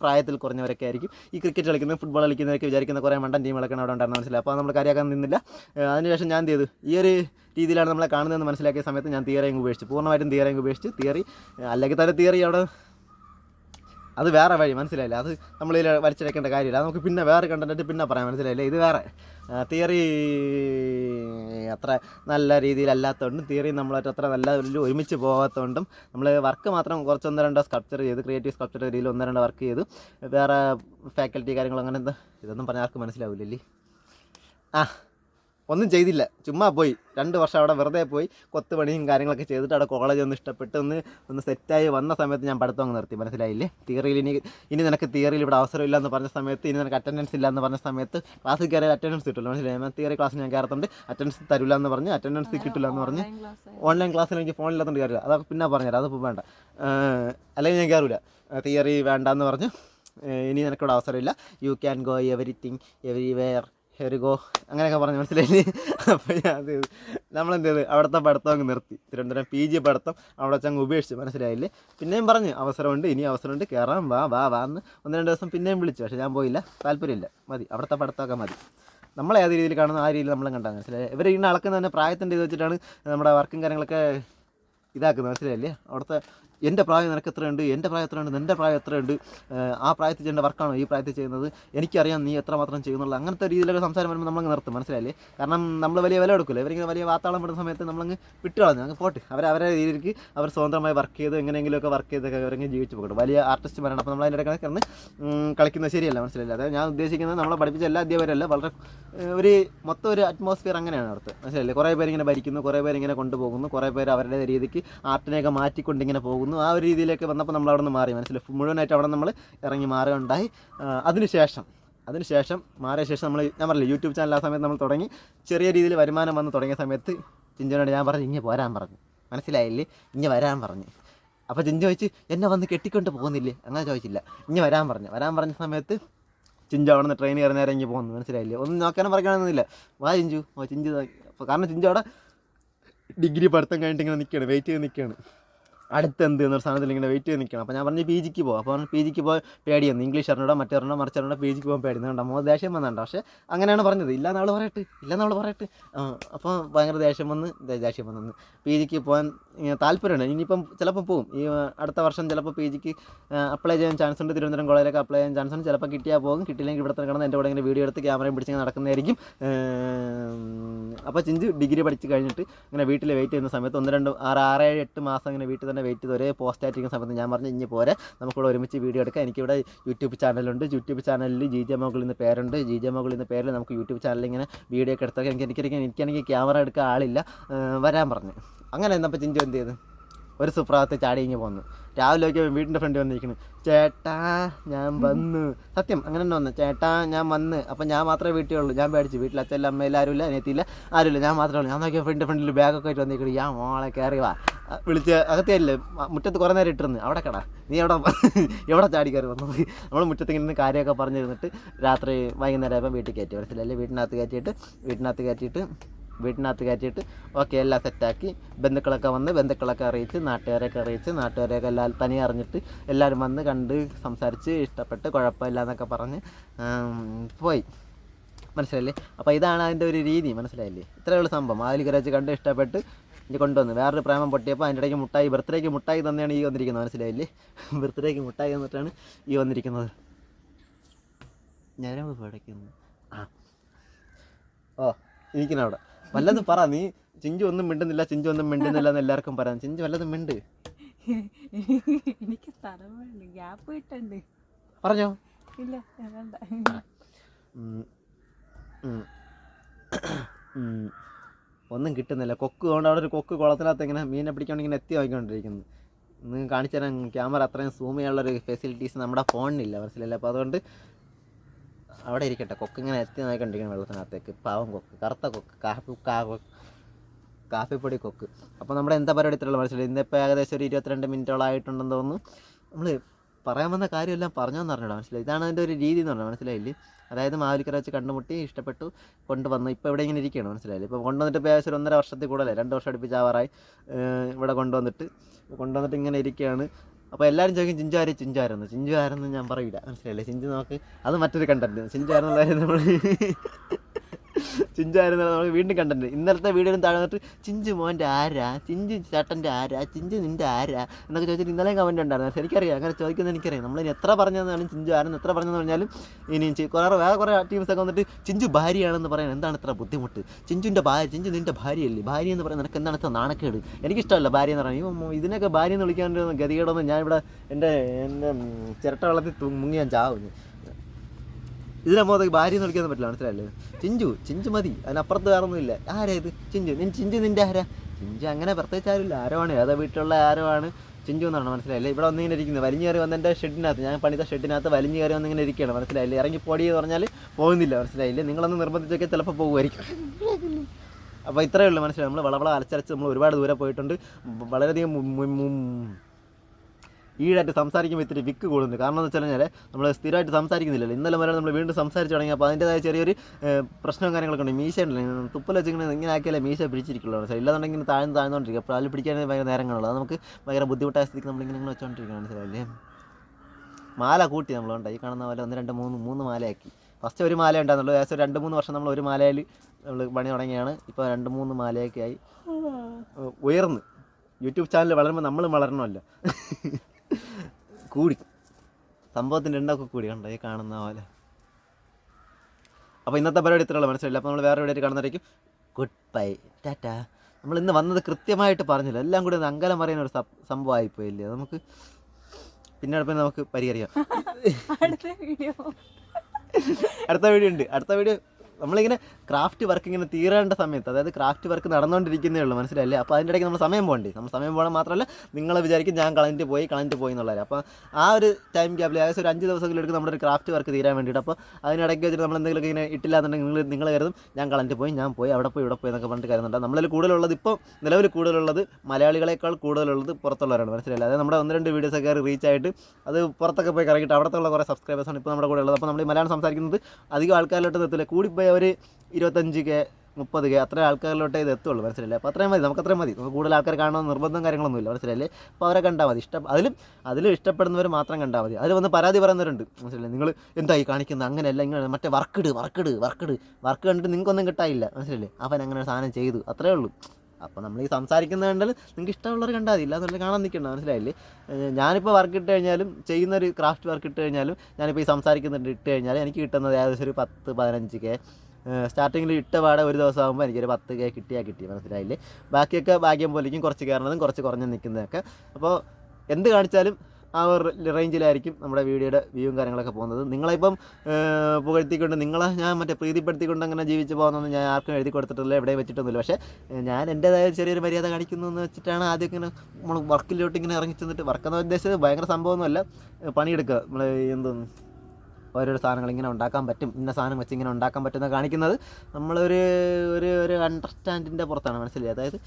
പ്രായത്തിൽ കുറഞ്ഞവരൊക്കെ ആയിരിക്കും ഈ ക്രിക്കറ്റ് കളിക്കുന്ന ഫുട്ബോൾ കളിക്കുന്നവരൊക്കെ വിചാരിക്കുന്ന കുറേ മണ്ടൻ ടീമുകളൊക്കെ അവിടെ ഉണ്ടായിരുന്നു മനസ്സിലായി? അപ്പോൾ നമ്മൾ കാര്യമാക്കാൻ നിന്നില്ല. അതിനുശേഷം ഞാൻ ചെയ്തു? ഈ ഒരു രീതിയിലാണ് നമ്മളെ കാണുന്നതെന്ന് മനസ്സിലാക്കിയ സമയത്ത് ഞാൻ തിയറി അങ്ങ് ഉപേക്ഷിച്ചു. പൂർണമായിട്ടും തിയറി അങ്ങ് ഉപേക്ഷിച്ച്. തിയറി അല്ലെങ്കിൽ തന്നെ തിയറി അവിടെ അത് വേറെ വഴി മനസ്സിലായില്ല? അത് നമ്മൾ ഇതിൽ വലിച്ചിടക്കേണ്ട കാര്യമില്ല. അത് നമുക്ക് പിന്നെ വേറെ കണ്ടന്റ് പിന്നെ പറയാം മനസ്സിലായില്ലേ? ഇത് വേറെ. തിയറി അത്ര നല്ല രീതിയിലല്ലാത്തതുകൊണ്ടും തിയറി നമ്മളായിട്ട് അത്ര നല്ല ഒരു ഒരുമിച്ച് പോകാത്തതുകൊണ്ടും നമ്മൾ വർക്ക് മാത്രം കുറച്ച് ഒന്ന് രണ്ടോ സ്കൾപ്ചർ ചെയ്ത് ക്രിയേറ്റീവ് സ്കൾപ്ചർ രീതിയിൽ ഒന്ന് രണ്ടോ വർക്ക് ചെയ്തു. വേറെ ഫാക്കൽറ്റി കാര്യങ്ങൾ അങ്ങനെ എന്താ? ഇതൊന്നും പറഞ്ഞാൽ ആർക്കും മനസ്സിലാവില്ലല്ലേ ആ. ഒന്നും ചെയ്തില്ല. ചുമ്മാ പോയി. രണ്ട് വർഷം അവിടെ വെറുതെ പോയി. കൊത്തുപണിയും കാര്യങ്ങളൊക്കെ ചെയ്തിട്ട് അവിടെ കോളേജ് ഒന്ന് ഇഷ്ടപ്പെട്ട് ഒന്ന് ഒന്ന് സെറ്റായി വന്ന സമയത്ത് ഞാൻ പഠിത്തം അങ്ങ് നിർത്തി. മനസ്സിലായില്ലേ? തിയറിയിൽ ഇനി ഇനി നിനക്ക് തിയറിയിൽ ഇവിടെ അവസരം എന്ന് പറഞ്ഞ സമയത്ത് ഇനി നിനക്ക് അറ്റൻഡൻസ് ഇല്ല എന്ന് പറഞ്ഞ സമയത്ത് ക്ലാസ്സിൽ കയറിയാൽ അറ്റൻഡൻസ് കിട്ടില്ല മനസ്സിലായി? തിയറി ക്ലാസ് ഞാൻ കയറത്തുണ്ട് അറ്റൻഡൻസ് തരില്ല എന്ന് പറഞ്ഞ് അറ്റൻഡൻസ് കിട്ടില്ല എന്ന് പറഞ്ഞ് ഓൺലൈൻ ക്ലാസ്സിൽ എനിക്ക് ഫോണില്ലാത്തതുകൊണ്ട് കയറില്ല. അതൊക്കെ പിന്നെ പറഞ്ഞുതരാം. അതിപ്പോൾ വേണ്ട. അല്ലെങ്കിൽ ഞാൻ കയറില്ല തിയറി വേണ്ടെന്ന് പറഞ്ഞ് ഏഹ് ഇനി നിനക്കിവിടെ അവസരമില്ല. You can go everything everywhere hurry go അങ്ങനെയൊക്കെ പറഞ്ഞ് മനസ്സിലായില്ലേ? അപ്പോൾ ഞാൻ അത് നമ്മളെന്ത് ചെയ്തു? അവിടുത്തെ പഠിത്തം അങ്ങ് നിർത്തി. തിരുവനന്തപുരം പി ജി പഠിത്തം അവിടെ വെച്ച് അങ്ങ് ഉപേക്ഷിച്ചു മനസ്സിലായില്ലേ? പിന്നെയും പറഞ്ഞ് അവസരമുണ്ട് ഇനി അവസരമുണ്ട് കയറാം വാ വാ വാ എന്ന് ഒന്ന് രണ്ട് ദിവസം പിന്നെയും വിളിച്ചു. പക്ഷേ ഞാൻ പോയില്ല താല്പര്യമില്ല. മതി അവിടുത്തെ പഠിത്തമൊക്കെ മതി. നമ്മളെ ഏത് രീതിയിൽ കാണുന്ന ആ രീതിയിൽ നമ്മളെ കണ്ടാൽ മനസ്സിലായി ഇവർ ഇങ്ങനെ അളക്കുന്ന തന്നെ പ്രായത്തിന്റെ ഇത് വെച്ചിട്ടാണ് നമ്മുടെ വർക്കും കാര്യങ്ങളൊക്കെ ഇതാക്കുന്നത് മനസ്സിലായില്ലേ? അവിടുത്തെ എന്റെ പ്രായം നിനക്ക് എത്രയുണ്ട് എന്റെ പ്രായം എത്രയുണ്ട്? നിന്റെ പ്രായം എത്രയുണ്ട്? ആ പ്രായത്തിൽ ചെയ്യേണ്ട വർക്കാണോ ഈ പ്രായത്തിൽ ചെയ്യുന്നത്? എനിക്കറിയാം നീ എത്രമാത്രം ചെയ്യുന്നുള്ള അങ്ങനത്തെ രീതിയിലൊക്കെ സംസാരം വരുമ്പോൾ നമ്മളങ്ങ് നിർത്തും മനസ്സിലായില്ലേ? കാരണം നമ്മൾ വലിയ വില കൊടുക്കില്ല ഇവരിങ്ങനെ വലിയ വാത്താളം വിടുന്ന സമയത്ത് നമ്മളങ്ങ് വിട്ടുകളഞ്ഞു അങ്ങ് പോട്ടെ. അവർ അവരെ രീതിക്ക് അവർ സ്വതന്ത്രമായി വർക്ക് ചെയ്ത് എങ്ങനെയെങ്കിലുമൊക്കെ വർക്ക് ചെയ്തൊക്കെ അവരങ്ങ് ജീവിച്ചു പോകട്ടെ. വലിയ ആർട്ടിസ്റ്റ്മാരാണ് അപ്പോൾ നമ്മൾ അതിന്റെ ഇടയ്ക്ക് കിടന്ന് കളിക്കുന്നത് ശരിയല്ല മനസ്സിലായില്ല? അതായത് ഞാൻ ഉദ്ദേശിക്കുന്നത് നമ്മളെ പഠിപ്പിച്ച എല്ലാ അധ്യാപകരല്ല വളരെ ഒരു മൊത്തം ഒരു അറ്റ്മോസ്ഫിയർ അങ്ങനെയാണ് അവിടുത്തെ മനസ്സിലായില്ലേ? കുറേ പേരിങ്ങനെ ഭരിക്കുന്നു കുറേ പേരിങ്ങനെ കൊണ്ടുപോകുന്നു കുറേ പേര് അവരുടെ രീതിക്ക് ആർട്ടിനെയൊക്കെ മാറ്റിക്കൊണ്ട് ഇങ്ങനെ പോകുന്നു ആ ഒരു രീതിയിലേക്ക് വന്നപ്പോൾ നമ്മൾ അവിടെ നിന്ന് മാറി. മനസ്സിലായി? മുഴുവനായിട്ട് അവിടെ നമ്മൾ ഇറങ്ങി മാറുകയുണ്ടായി. അതിനുശേഷം അതിനുശേഷം മാറിയ ശേഷം നമ്മൾ ഞാൻ പറഞ്ഞില്ല യൂട്യൂബ് ചാനൽ ആ സമയത്ത് നമ്മൾ തുടങ്ങി. ചെറിയ രീതിയിൽ വരുമാനം വന്ന് തുടങ്ങിയ സമയത്ത് ചിഞ്ചനോട് ഞാൻ പറഞ്ഞു ഇങ്ങനെ പോരാൻ പറഞ്ഞു. മനസ്സിലായില്ലേ? ഇങ്ങനെ വരാൻ പറഞ്ഞു. അപ്പോൾ ചിഞ്ചു ചോദിച്ച് എന്നെ വന്ന് കെട്ടിക്കൊണ്ട് പോകുന്നില്ലേ? അങ്ങനെ ചോദിച്ചില്ല. ഇങ്ങനെ വരാൻ പറഞ്ഞു. വരാൻ പറഞ്ഞ സമയത്ത് ചിഞ്ചു അവിടെ നിന്ന് ട്രെയിൻ കയറി നേരം ഇങ്ങനെ പോകുന്നു മനസ്സിലായില്ലേ? ഒന്നും നോക്കാനും പറയാനൊന്നുമില്ല വാ ചിഞ്ചു. ഓ ചിഞ്ചു അപ്പോൾ കാരണം ചിഞ്ചു അവിടെ ഡിഗ്രി പഠിത്തം കഴിഞ്ഞിട്ട് ഇങ്ങനെ നിൽക്കുകയാണ് വെയിറ്റ് ചെയ്ത് നിൽക്കുകയാണ് അടുത്ത് എന്ത് എന്നൊരു സാധനത്തിൽ ഇങ്ങനെ വെയിറ്റ് ചെയ്ത് നിൽക്കണം. അപ്പോൾ ഞാൻ പറഞ്ഞു പി ജിക്ക് പോകും. അപ്പോൾ പി ജിക്ക് പോയി പേടിയെന്ന് ഇംഗ്ലീഷ് അറിഞ്ഞൂടാ മറ്ററിഞ്ഞോ മറിച്ചറിഞ്ഞോ പി ജിക്ക് പോകാൻ പേടിയെന്ന് കണ്ടോ മോ ദേഷ്യം വന്നുണ്ട് പക്ഷേ അങ്ങനെയാണ് പറഞ്ഞത്. ഇല്ല നമ്മൾ പറയട്ടെ ഇല്ല നമ്മൾ പറയട്ടെ അപ്പോൾ ഭയങ്കര ദേഷ്യം വന്ന് ദേഷ്യം വന്നു പി ജിക്ക് പോകാൻ താല്പര്യമുണ്ട്. ഇനിയിപ്പം ചിലപ്പോൾ പോകും ഈ അടുത്ത വർഷം ചിലപ്പോൾ പി ജിക്ക് അപ്ലൈ ചെയ്യാൻ ചാൻസ് ഉണ്ട്. തിരുവനന്തപുരം കോളേജിലൊക്കെ അപ്ലൈ ചെയ്യാൻ ചാൻസ് ഉണ്ട്. ചിലപ്പോൾ കിട്ടിയാൽ പോകും. കിട്ടിയില്ലെങ്കിൽ ഇവിടെ തന്നെ കിടന്ന് എന്റെ കൂടെ ഇങ്ങനെ വീഡിയോ എടുത്ത് ക്യാമറയും പിടിച്ച് നടക്കുന്നതായിരിക്കും. അപ്പോൾ ചിഞ്ച് ഡിഗ്രി പഠിച്ച് കഴിഞ്ഞിട്ട് ഇങ്ങനെ വീട്ടിൽ വെയിറ്റ് ചെയ്യുന്ന സമയത്ത് ഒന്ന് രണ്ട് ആറ് ആറ് ഏഴ് എട്ട് മാസം ഇങ്ങനെ വീട്ടിൽ തന്നെ വെയിറ്റ് ചെയ്ത് ഒരേ പോസ്റ്റ് ആയിട്ടിരിക്കുന്ന സമയത്ത് ഞാൻ പറഞ്ഞു ഇനി പോരെ നമുക്കിവിടെ ഒരുമിച്ച് വീഡിയോ എടുക്കാം. എനിക്കിവിടെ യൂട്യൂബ് ചാനലുണ്ട് യൂട്യൂബ് ചാനലിൽ ജി ജെ മൊഗിൽ എന്ന പേരുണ്ട്. ജി ജെ മൊഗിൽ എന്ന പേരിൽ നമുക്ക് യൂട്യൂബ് ചാനലിൽ ഇങ്ങനെ വീഡിയോ ഒക്കെ എടുത്തൊക്കെ എനിക്ക് എനിക്ക് എനിക്കാണെങ്കിൽ ക്യാമറ എടുക്കാൻ ആളില്ല. വരാൻ പറഞ്ഞു. അങ്ങനെ എന്നപ്പോൾ ചിഞ്ചു എന്ത് ചെയ്ത്? ഒരു സുപ്രഭാതത്തെ ചാടി ഇങ്ങനെ പോന്നു. രാവിലെ ഒക്കെ വീടിന്റെ ഫ്രണ്ട് വന്നിരിക്കുന്നു ചേട്ടാ ഞാൻ വന്ന്. സത്യം അങ്ങനെ തന്നെ വന്നു. ചേട്ടാ ഞാൻ വന്ന്. അപ്പം ഞാൻ മാത്രമേ വീട്ടിൽ ഉള്ളൂ. ഞാൻ പേടിച്ചു വീട്ടിൽ അച്ഛല്ല അമ്മയില്ല ആരുമില്ല അനിയത്തിയില്ല ആരുമില്ല. ഞാൻ മാത്രമേ ഉള്ളൂ. ഞാൻ നോക്കിയ ഫ്രണ്ട് ഫ്രണ്ടിൽ ബാഗൊക്കെ ആയിട്ട് വന്നിരിക്കുന്നു ഞാൻ മോളെ കയറി വാ. വിളിച്ച് അകത്തേയല്ലേ? മുറ്റത്ത് കുറേ നേരം ഇട്ടിരുന്നു. അവിടെ കടാ. നീ എവിടെ എവിടെ ചാടി കയറി വന്നത്? നമ്മൾ മുറ്റത്ത് ഇങ്ങനെ കാര്യമൊക്കെ പറഞ്ഞിരുന്നിട്ട് രാത്രി വൈകുന്നേരം ആയപ്പോൾ വീട്ടിൽ കയറ്റി. മനസ്സിലല്ലേ വീട്ടിനകത്ത് കയറ്റിയിട്ട് വീട്ടിനകത്ത് കയറ്റിയിട്ട് വീട്ടിനകത്ത് കയറ്റിയിട്ട് ഓക്കെ എല്ലാം സെറ്റാക്കി. ബന്ധുക്കളൊക്കെ വന്ന് ബന്ധുക്കളൊക്കെ അറിയിച്ച് നാട്ടുകാരെയൊക്കെ അറിയിച്ച് നാട്ടുകാരെയൊക്കെ എല്ലാവരും തനി അറിഞ്ഞിട്ട് എല്ലാവരും വന്ന് കണ്ട് സംസാരിച്ച് ഇഷ്ടപ്പെട്ട് കുഴപ്പമില്ല എന്നൊക്കെ പറഞ്ഞ് പോയി. മനസ്സിലായില്ലേ? അപ്പോൾ ഇതാണ് അതിന്റെ ഒരു രീതി മനസ്സിലായില്ലേ? ഇത്രയുള്ള സംഭവം. ആദ്യം കരച്ച് കണ്ട് ഇഷ്ടപ്പെട്ട് ഇനി കൊണ്ടുവന്നു. വേറൊരു പ്രേമം പൊട്ടിയപ്പോൾ അതിന്റെ ഇടയ്ക്ക് മുട്ടായി ബർത്ത്ഡേക്ക് മുട്ടായി തന്നെയാണ് ഈ വന്നിരിക്കുന്നത്. മനസ്സിലായില്ലേ? ബർത്ത്ഡേക്ക് മുട്ടായി തന്നിട്ടാണ് ഈ വന്നിരിക്കുന്നത്. ഞാനും പടയ്ക്കുന്നു ആ. ഓ ഇരിക്കുന്ന അവിടെ. വല്ലതും പറ നീ ചിഞ്ചു ഒന്നും മിണ്ടുന്നില്ല ചിഞ്ചു ഒന്നും മിണ്ടുന്നില്ല എന്ന് എല്ലാവർക്കും പറയാം. ചിഞ്ചു വല്ലതും മിണ്ട്. എനിക്ക് സ്ഥലമുണ്ട് ഗ്യാപ്പ് കിട്ടണ്ട്. പറഞ്ഞോ. ഇല്ല വേണ്ട. ഒന്നും കിട്ടുന്നില്ല. കൊക്ക് കൊണ്ട് അവിടെ ഒരു കൊക്ക് കുളത്തിനകത്ത് ഇങ്ങനെ മീനെ പിടിക്കൊണ്ട് ഇങ്ങനെ എത്തി വാങ്ങിക്കൊണ്ടിരിക്കുന്നു. നിങ്ങൾ കാണിച്ചു തരാൻ ക്യാമറ അത്രയും സൂം ചെയ്യാനുള്ളൊരു ഫെസിലിറ്റീസ് നമ്മുടെ ഫോണിനില്ല മനസ്സിലല്ലേ അപ്പോൾ അതുകൊണ്ട് അവിടെ ഇരിക്കട്ടെ. കൊക്ക് ഇങ്ങനെ എത്തി നോക്കിക്കൊണ്ടിരിക്കണം വെള്ളത്തിനകത്തേക്ക്. പാവം കൊക്ക്. കറുത്ത കൊക്ക്. കാപ്പി കാപ്പിപ്പൊടി കൊക്ക്. അപ്പോൾ നമ്മുടെ എന്താ പരിപാടി ഇത്രയുള്ള? മനസ്സിലായി? ഇന്നിപ്പോൾ ഏകദേശം ഒരു ഇരുപത്തിരണ്ട് മിനിറ്റോളായിട്ടുണ്ടെന്ന് തോന്നുന്നു. നമ്മൾ പറയാൻ വന്ന കാര്യമെല്ലാം പറഞ്ഞോന്ന് പറഞ്ഞിടാം മനസ്സിലായി? ഇതാണ് അതിന്റെ ഒരു രീതി എന്ന് പറഞ്ഞാൽ മനസ്സിലായില്ലേ? അതായത് മാവലിക്കര വെച്ച് കണ്ടുമുട്ടി ഇഷ്ടപ്പെട്ടു കൊണ്ടുവന്നു. ഇപ്പോൾ ഇവിടെ ഇങ്ങനെ ഇരിക്കുകയാണ് മനസ്സിലായില്ലേ? ഇപ്പോൾ കൊണ്ടുവന്നിട്ട് ഇപ്പോൾ ഏകദേശം ഒന്നര വർഷത്തിൽ കൂടുതലേ രണ്ട് വർഷം അടുപ്പിച്ച് ആവാറായി. ഇവിടെ കൊണ്ടുവന്നിട്ട്. കൊണ്ടുവന്നിട്ട് ഇങ്ങനെ ഇരിക്കുകയാണ് അപ്പോൾ എല്ലാവരും ചോദിക്കും ചിഞ്ചു ആര്? ചിഞ്ചു ആരെന്ന്? ചിഞ്ചു ആരെന്ന് ഞാൻ പറയില്ല. മനസ്സിലായില്ലേ? ചിഞ്ചു നമുക്ക് അത് മറ്റൊരു കണ്ടന്റ് ചിഞ്ചു ആരെന്നുള്ള കാര്യം നമ്മൾ ചിഞ്ചു ആരെന്നുള്ള നമ്മൾ വീണ്ടും കണ്ടന്റ് ഇന്നലത്തെ വീഡിയോയിൽ താഴെ വന്നിട്ട് ചിഞ്ചു മോന്റെ ആരാ? ചിഞ്ചു ചേട്ടന്റെ ആരാ? ചിഞ്ചു നിന്റെ ആരാ? എന്നൊക്കെ ചോദിച്ചിട്ട് ഇന്നലെയും കമന്റ് ഉണ്ടായിരുന്നു. എനിക്കറിയാം അങ്ങനെ ചോദിക്കുന്നത് എനിക്കറിയാം. നമ്മൾ ഇനി എത്ര പറഞ്ഞതെന്നാലും ചിഞ്ചു ആരെന്ന് എത്ര പറഞ്ഞതെന്ന് പറഞ്ഞാലും ഇനി കുറേ വേറെ കുറേ ടീംസൊക്കെ വന്നിട്ട് ചിഞ്ചു ഭാര്യയാണെന്ന് പറയാൻ എന്താണ് ഇത്ര ബുദ്ധിമുട്ട്? ചിഞ്ചുന്റെ ഭാര്യ ചിഞ്ചു നിന്റെ ഭാര്യയല്ലേ? ഭാര്യ എന്ന് പറയുന്നത് നിനക്ക് എന്താണ് ഇത്ര നാണക്കേട്? എനിക്കിഷ്ടമല്ല ഭാര്യ എന്ന് ഇവൻ ഇതിനൊക്കെ ഭാര്യ എന്ന് വിളിക്കാൻ ഗതികേടൊന്നും ഞാനിവിടെ എന്റെ എന്റെ ചിരട്ട വെള്ളത്തിൽ മുങ്ങി ഞാൻ ചാവുന്നു. ഇതിനമ്മോതൊക്കെ ഭാര്യ വിളിക്കാൻ പറ്റില്ല മനസ്സിലല്ലേ ചിഞ്ചു ചിഞ്ചു മതി. അതിനപ്പുറത്ത് വേറെ ഒന്നുമില്ല ആരാ ഇത്? ചിഞ്ചു. നിൻ ചിഞ്ചു നിന്റെ ആരാ? ചിഞ്ചു അങ്ങനെ പ്രത്യേകിച്ച് ആരുമില്ല. ആരോ ആണ് ഏതാ വീട്ടിലുള്ള ആരോ ആണ് ചിഞ്ചു എന്നാണ് മനസ്സിലായില്ലേ? ഇവിടെ വന്നിങ്ങനെ ഇരിക്കുന്നത് വലിഞ്ഞു കയറി വന്ന ഷെഡിനകത്ത്. ഞാൻ പണിത ഷെഡിനകത്ത് വലിഞ്ഞു കയറി വന്നിങ്ങനെ ഇരിക്കുകയാണ് മനസ്സിലായില്ലേ? ഇറങ്ങി പൊടി എന്ന് പറഞ്ഞാൽ പോകുന്നില്ല മനസ്സിലായില്ലേ? നിങ്ങളൊന്ന് നിർബന്ധിച്ചൊക്കെ ചിലപ്പോൾ പോകുമായിരിക്കും അപ്പോൾ ഇത്രയേ ഉള്ളൂ മനസ്സിലായി? നമ്മൾ വളവള അലച്ചരച്ച് നമ്മൾ ഒരുപാട് ദൂരെ പോയിട്ടുണ്ട്. വളരെയധികം ഈടായിട്ട് സംസാരിക്കുമ്പോൾ ഇത്തിരി വിക്ക് കൂടുന്നു കാരണം എന്ന് വെച്ചാൽ നമ്മൾ സ്ഥിരമായിട്ട് സംസാരിക്കുന്നില്ലല്ലോ. ഇന്നലെ വരെ നമ്മൾ വീണ്ടും സംസാരിച്ച് തുടങ്ങി അപ്പോൾ അതിന്റെതായ ചെറിയൊരു പ്രശ്നവും കാര്യങ്ങളൊക്കെ ഉണ്ട്. മീശ ഉണ്ടല്ലോ. തുപ്പൽ വെച്ചിങ്ങനെ ഇങ്ങനെ ആക്കിയാലേ മീശ പിടിച്ചിരിക്കുള്ളൂ. സാർ ഇല്ലാന്നുണ്ടെങ്കിൽ താഴ്ന്ന് താഴ്ന്നുകൊണ്ടിരിക്കും അപ്പോൾ അതിൽ പിടിക്കാൻ ഭയങ്കര നേരങ്ങളുള്ളൂ അത് നമുക്ക് ഭയങ്കര ബുദ്ധിമുട്ടായ സ്ഥിതിക്ക് നമ്മളിങ്ങനെ ഇങ്ങനെ വെച്ചുകൊണ്ടിരിക്കണം മനസ്സിലായില്ലേ? മാല കൂട്ടി നമ്മളുണ്ട് ഈ കാണുന്ന പോലെ ഒന്ന് രണ്ട് മൂന്ന് മൂന്ന് മാലയാക്കി. ഫസ്റ്റ് ഒരു മാല ഉണ്ടായിരുന്നുള്ളൂ. ഏകദേശം രണ്ട് മൂന്ന് വർഷം നമ്മൾ ഒരു മാലയിൽ നമ്മൾ പണി തുടങ്ങിയാണ്. ഇപ്പോൾ രണ്ട് മൂന്ന് മാലയൊക്കെ ആയി. ഉയർന്ന്. യൂട്യൂബ് ചാനൽ വളരുമ്പോൾ നമ്മളും വളരണമല്ല. കൂടി. സംഭവത്തിന്റെ എണ്ണമൊക്കെ കൂടി കണ്ടോ? ഈ കാണുന്ന പോലെ. അപ്പോൾ ഇന്നത്തെ പരിപാടി ഇത്രയുള്ള മനസ്സിലായില്ല? അപ്പോൾ നമ്മൾ വേറെ എവിടെയായിട്ട് കാണുന്നതായിരിക്കും ഗുഡ് ബൈ ടാറ്റ നമ്മൾ ഇന്ന് വന്നത് കൃത്യമായിട്ട് പറഞ്ഞില്ല. എല്ലാം കൂടി അങ്കലം പറയുന്ന ഒരു സംഭവം സംഭവമായിപ്പോയില്ലേ നമുക്ക് പിന്നീട് പിന്നെ നമുക്ക് പരിഹരിക്കാം. അടുത്ത വീഡിയോ. അടുത്ത വീഡിയോ ഉണ്ട്. അടുത്ത വീഡിയോ നമ്മളിങ്ങനെ ക്രാഫ്റ്റ് വർക്ക് ഇങ്ങനെ തീരേണ്ട സമയത്ത് അതായത് ക്രാഫ്റ്റ് വർക്ക് നടന്നുകൊണ്ടിരിക്കുന്നേ ഉള്ളൂ മനസ്സിലല്ലേ അപ്പോൾ അതിന്റെ ഇടയ്ക്ക് നമ്മൾ സമയം പോകണ്ടേ? നമ്മൾ സമയം പോകണം മാത്രമല്ല നിങ്ങൾ വിചാരിക്കും ഞാൻ കളഞ്ഞിട്ട് പോയി കളഞ്ഞിട്ട് പോയി എന്നുള്ളത്. അപ്പോൾ ആ ഒരു ടൈം ഗ്യാപ്പിൽ ഏകദേശം ഒരു അഞ്ച് ദിവസങ്ങളെടുക്കും നമ്മുടെ ഒരു ക്രാഫ്റ്റ് വർക്ക് തീരാൻ വേണ്ടിയിട്ട് അപ്പോൾ അതിനിടയ്ക്ക് വെച്ചിട്ട് നമ്മൾ എന്തെങ്കിലും ഇങ്ങനെ ഇട്ടില്ല എന്നുണ്ടെങ്കിൽ നിങ്ങൾ നിങ്ങൾ കരുതും ഞാൻ കളഞ്ഞിട്ട് പോയി ഞാൻ പോയി അവിടെ പോയി ഇവിടെ പോയി എന്നൊക്കെ പറഞ്ഞിട്ട് കരുതുന്നുണ്ട്. നമ്മളിൽ കൂടുതലുള്ളത് ഇപ്പോൾ നിലവിൽ കൂടുതലുള്ളത് മലയാളികളെക്കാൾ കൂടുതലുള്ളത് പുറത്തുള്ളവരാണ് മനസ്സിലായില്ല? അതായത് നമ്മുടെ ഒന്ന് രണ്ട് വീഡിയോസൊക്കെ റീച്ച് ആയിട്ട് അത് പുറത്തൊക്കെ പോയി കറങ്ങിയിട്ട് അവിടത്തുള്ള കുറേ സബ്സ്ക്രൈബേഴ്സാണ് ഇപ്പോൾ നമ്മുടെ കൂടെ ഉള്ളത്. അപ്പോൾ നമ്മൾ മലയാളം സംസാരിക്കുന്നത് അധികം ആൾക്കാരിലോട്ട് നിർത്തില്ല കൂടിപ്പോയി ഒരു ഇരുപത്തഞ്ച് കെ മുപ്പത് കെ അത്ര ആൾക്കാരിലോട്ടേ ഇത് എത്തുള്ളൂ. മനസ്സിലല്ലേ അപ്പോൾ അത്രയും മതി. നമുക്ക് അത്രയും മതി. നമുക്ക് കൂടുതൽ ആൾക്കാർ കാണണമെന്ന് നിർബന്ധം കാര്യങ്ങളൊന്നുമില്ല. മനസ്സിലല്ലേ അപ്പോൾ അവരെ കണ്ടാൽ മതി. ഇഷ്ടം അതിലും അതിലും ഇഷ്ടപ്പെടുന്നവർ മാത്രം കണ്ടാൽ മതി. അതിൽ വന്ന് പരാതി പറയുന്നവരുണ്ട്. മനസ്സിലല്ലേ നിങ്ങൾ എന്തായി കാണിക്കുന്നത് അങ്ങനെയല്ല ഇങ്ങനെ മറ്റേ വർക്കിട് വർക്കിട് വർക്കിട് വർക്ക് കണ്ടിട്ട് നിങ്ങൾക്കൊന്നും കിട്ടായില്ല മനസ്സിലല്ലേ അവൻ അങ്ങനെ ഒരു സാധനം ചെയ്തു. അത്രേ ഉള്ളൂ. അപ്പോൾ നമ്മൾ ഈ സംസാരിക്കുന്നത് കണ്ടാൽ നിങ്ങൾക്ക് ഇഷ്ടമുള്ളവർ കണ്ടാൽ മതി. ഇല്ലാന്നുള്ള കാണാൻ നിൽക്കണ്ട. മനസ്സിലായില്ലേ? ഞാനിപ്പോൾ വർക്ക് ഇട്ട് കഴിഞ്ഞാലും ചെയ്യുന്ന ഒരു ക്രാഫ്റ്റ് വർക്ക് ഇട്ട് കഴിഞ്ഞാലും ഞാനിപ്പോൾ ഈ സംസാരിക്കുന്നുണ്ട് ഇട്ട് കഴിഞ്ഞാൽ എനിക്ക് കിട്ടുന്നത് ഏകദേശം ഒരു പത്ത് പതിനഞ്ച് കെ സ്റ്റാർട്ടിങ്ങിൽ ഇട്ട പാടെ ഒരു ദിവസം ആകുമ്പോൾ എനിക്കൊരു പത്ത് കെ കിട്ടിയാൽ കിട്ടി മനസ്സിലായില്ലേ? ബാക്കിയൊക്കെ ഭാഗ്യം പോലിരിക്കും കുറച്ച് കയറണതും കുറച്ച് കുറഞ്ഞ് നിൽക്കുന്നതൊക്കെ അപ്പോൾ എന്ത് കാണിച്ചാലും ആ ഒരു റേഞ്ചിലായിരിക്കും നമ്മുടെ വീഡിയോയുടെ വ്യൂവും കാര്യങ്ങളൊക്കെ പോകുന്നത്. നിങ്ങളിപ്പം പുകഴ്ത്തിക്കൊണ്ട് നിങ്ങളെ ഞാൻ മറ്റേ പ്രീതിപ്പെടുത്തിക്കൊണ്ട് അങ്ങനെ ജീവിച്ച് പോകുന്നതെന്ന് ഞാൻ ആർക്കും എഴുതി കൊടുത്തിട്ടില്ല എവിടെയും വെച്ചിട്ടൊന്നുമില്ല. പക്ഷേ ഞാൻ എന്റെതായ ചെറിയൊരു മര്യാദ കാണിക്കുന്നു എന്ന് വെച്ചിട്ടാണ് ആദ്യം ഇങ്ങനെ നമ്മൾ വർക്കിലോട്ട് ഇങ്ങനെ ഇറങ്ങി ചെന്നിട്ട് വർക്കെന്ന് ഉദ്ദേശിച്ചത് ഭയങ്കര സംഭവമൊന്നുമല്ല. പണിയെടുക്കുക. നമ്മൾ എന്തോന്ന് ഓരോരോ സാധനങ്ങൾ ഇങ്ങനെ ഉണ്ടാക്കാൻ പറ്റും. ഇന്ന സാധനം വെച്ച് ഇങ്ങനെ ഉണ്ടാക്കാൻ പറ്റുന്ന കാണിക്കുന്നത്. നമ്മളൊരു ഒരു ഒരു അണ്ടർസ്റ്റാൻഡിന്റെ പുറത്താണ് മനസ്സിലായി? അതായത്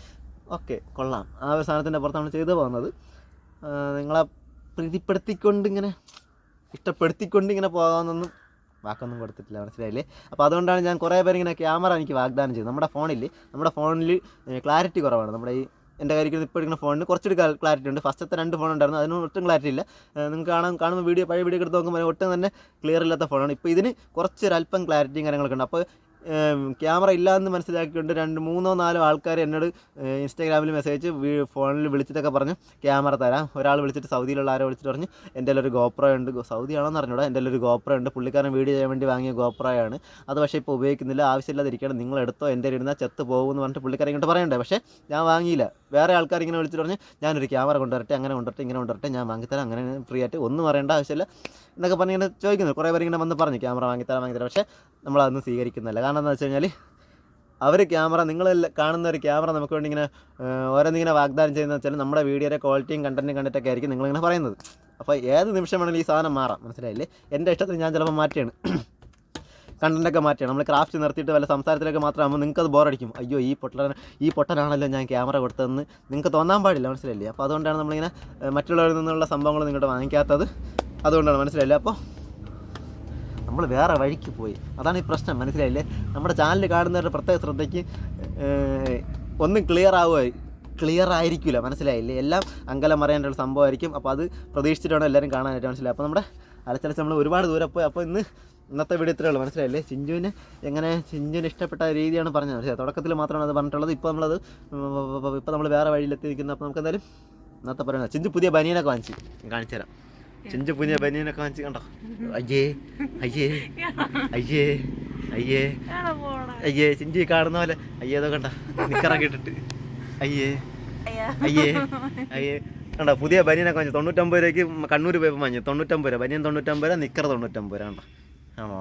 ഓക്കെ കൊള്ളാം. ആ ഒരു സാധനത്തിന്റെ പുറത്താണ് ചെയ്തു പോകുന്നത്. നിങ്ങളെ പ്രീതിപ്പെടുത്തിക്കൊണ്ട് ഇങ്ങനെ ഇഷ്ടപ്പെടുത്തിക്കൊണ്ട് ഇങ്ങനെ പോകാമെന്നൊന്നും വാക്കൊന്നും കൊടുത്തിട്ടില്ല മനസ്സിലായില്ലേ? അപ്പോൾ അതുകൊണ്ടാണ് ഞാൻ കുറേ പേര് ഇങ്ങനെ ക്യാമറ എനിക്ക് വാഗ്ദാനം ചെയ്തത്. നമ്മുടെ ഫോണിൽ നമ്മുടെ ഫോണിൽ ക്ലാരിറ്റി കുറവാണ്. നമ്മുടെ ഈ എന്റെ കാര്യത്തിൽ ഇപ്പോൾ എടുക്കുന്ന ഫോണിന് കുറച്ചൊരു ക്ലാരിറ്റി ഉണ്ട്. ഫസ്റ്റത്തെ രണ്ട് ഫോൺ ഉണ്ടായിരുന്നു. അതിന് ഒട്ടും ക്ലാരിറ്റി ഇല്ല. നിങ്ങൾക്ക് കാണാൻ കാണുമ്പോൾ വീഡിയോ പഴയ വീഡിയോ എടുത്ത് നോക്കുമ്പോൾ ഒട്ടും തന്നെ ക്ലിയർ ഇല്ലാത്ത ഫോണാണ് ഇപ്പോൾ ഇതിന് കുറച്ചൊരു അല്പം ക്ലാരിറ്റിയും കാര്യങ്ങളൊക്കെ ഉണ്ട്. അപ്പോൾ ക്യാമറ ഇല്ലാന്ന് മനസ്സിലാക്കിയിട്ടുണ്ട് രണ്ട് മൂന്നോ നാലോ ആൾക്കാർ എന്നോട് ഇൻസ്റ്റാഗ്രാമിൽ മെസ്സേജ് ഫോണിൽ വിളിച്ചിട്ടൊക്കെ പറഞ്ഞു ക്യാമറ തരാം. ഒരാൾ വിളിച്ചിട്ട് സൗദിയിലുള്ള ആരോ വിളിച്ചിട്ട് പറഞ്ഞു എന്റെ ഒരു ഗോപ്രോ ഉണ്ട്. സൗദി ആണോന്ന് അറിഞ്ഞൂടാ. എന്റെ ഒരു ഗോപ്രോ ഉണ്ട്. പുള്ളിക്കാരൻ വീഡിയോ ചെയ്യാൻ വേണ്ടി വാങ്ങിയ ഗോപ്രോയാണ് അത് പക്ഷേ ഇപ്പോൾ ഉപയോഗിക്കുന്നില്ല. ആവശ്യമില്ലാതിരിക്കണം നിങ്ങൾ എടുത്തോ എന്റെ ഇരുന്നാൽ ചെത്ത് പോകുമെന്ന് പറഞ്ഞിട്ട് പുള്ളിക്കാരൻ ഇങ്ങോട്ട് പറയണ്ടേ? പക്ഷേ ഞാൻ വാങ്ങിയില്ല. വേറെ ആൾക്കാർ ഇങ്ങനെ വിളിച്ചിട്ട് പറഞ്ഞ് ഞാനൊരു ക്യാമറ കൊണ്ടുവരട്ടെ അങ്ങനെ കൊണ്ടുവരട്ടെ ഇങ്ങനെ കൊണ്ടുവരട്ടെ ഞാൻ വാങ്ങിത്തരാം അങ്ങനെ ഫ്രീ ആയിട്ട് ഒന്നും പറയേണ്ട ആവശ്യമില്ല എന്നൊക്കെ പറഞ്ഞ് ഇങ്ങനെ ചോദിക്കുന്നത് കുറേ പേര് ഇങ്ങനെ വന്ന് പറഞ്ഞു ക്യാമറ വാങ്ങിത്തരാം വാങ്ങിത്തരാം പക്ഷേ നമ്മളതൊന്നും സ്വീകരിക്കുന്നില്ല. കാരണം എന്താ വെച്ച് കഴിഞ്ഞാൽ അവർ ക്യാമറ നിങ്ങൾ കാണുന്ന ഒരു ക്യാമറ നമുക്ക് വേണ്ടി ഇങ്ങനെ ഓരോന്നിങ്ങനെ വാഗ്ദാനം ചെയ്യുന്നത് വെച്ചാൽ നമ്മുടെ വീഡിയോയുടെ ക്വാളിറ്റിയും കണ്ടന്റും കണ്ടിട്ടൊക്കെ ആയിരിക്കും നിങ്ങളിങ്ങനെ പറയുന്നത്. അപ്പോൾ ഏത് നിമിഷം വേണമെങ്കിലും ഈ സാധനം മാറാം മനസ്സിലായില്ലേ? എന്റെ ഇഷ്ടത്തിന് ഞാൻ ചിലപ്പോൾ മാറ്റിയാണ് കണ്ടന്റൊക്കെ മാറ്റിയാണ്. നമ്മൾ ക്രാഫ്റ്റ് നിർത്തിയിട്ട് വല്ല സംസാരത്തിലൊക്കെ മാത്രമാകുമ്പോൾ നിങ്ങൾക്ക് അത് ബോറടിക്കും അയ്യോ ഈ പൊട്ടൻ ഈ പൊട്ടനാണല്ലോ ഞാൻ ക്യാമറ കൊടുത്തതെന്ന് നിങ്ങൾക്ക് തോന്നാൻ പാടില്ല മനസ്സിലല്ലേ അപ്പോൾ അതുകൊണ്ടാണ് നമ്മളിങ്ങനെ മറ്റുള്ളവരിൽ നിന്നുള്ള സംഭവങ്ങൾ നിങ്ങളുടെ വാങ്ങിക്കാത്തത്. അതുകൊണ്ടാണ് മനസ്സിലായില്ല? അപ്പോൾ നമ്മൾ വേറെ വഴിക്ക് പോയി. അതാണ് ഈ പ്രശ്നം മനസ്സിലായില്ലേ? നമ്മുടെ ചാനൽ കാണുന്നവരുടെ പ്രത്യേക ശ്രദ്ധയ്ക്ക് ഒന്നും ക്ലിയർ ആവുക ക്ലിയർ ആയിരിക്കില്ല മനസ്സിലായില്ലേ? എല്ലാം അങ്കലം ഒരു സംഭവമായിരിക്കും. അപ്പോൾ അത് പ്രതീക്ഷിച്ചിട്ടാണ് എല്ലാവരും കാണാനായിട്ട് മനസ്സിലായി അപ്പോൾ നമ്മുടെ അലച്ചലച്ച് നമ്മൾ ഒരുപാട് ദൂരെ പോയി. അപ്പോൾ ഇന്ന് ഇന്നത്തെ വീഡിയോ ഇത്രയേ ഉള്ളൂ. മനസ്സിലായില്ലേ? ചിഞ്ചുവിന് എങ്ങനെ ചിഞ്ചുവിന് ഇഷ്ടപ്പെട്ട രീതിയാണ് പറഞ്ഞത്. മനസ്സിലായി? തുടക്കത്തിൽ മാത്രമാണ് അത് പറഞ്ഞിട്ടുള്ളത്. ഇപ്പോൾ നമ്മളത് ഇപ്പോൾ നമ്മൾ വേറെ വഴിയിലെത്തി അപ്പോൾ നമുക്ക് എന്തായാലും ഇന്നത്തെ പറയുന്നത് ചിഞ്ചു പുതിയ ബനിയനൊക്കെ വാങ്ങിച്ചു കാണിച്ചു തരാം. ചിഞ്ചു പുതിയ ബനിയനൊക്കെ വാങ്ങിച്ചു കണ്ടോ? അയ്യേ അയ്യേ അയ്യേ അയ്യേ അയ്യേ ചിഞ്ചി കാണുന്ന പോലെ അയ്യേ അതോ കണ്ട? നിക്കറൊക്കെ ഇട്ടിട്ട്. അയ്യേ അയ്യേ അയ്യേ. കണ്ടോ? പുതിയ ബനിയനൊക്കെ വാങ്ങിച്ചു തൊണ്ണൂറ്റമ്പത് രൂപയ്ക്ക് കണ്ണൂർ പോയപ്പോൾ വാങ്ങിച്ചു. തൊണ്ണൂറ്റമ്പത് രൂപ. ബനിയൻ തൊണ്ണൂറ്റമ്പത് രൂപ നിക്കറ തൊണ്ണൂറ്റമ്പത് രൂപ കണ്ടോ? ആണോ?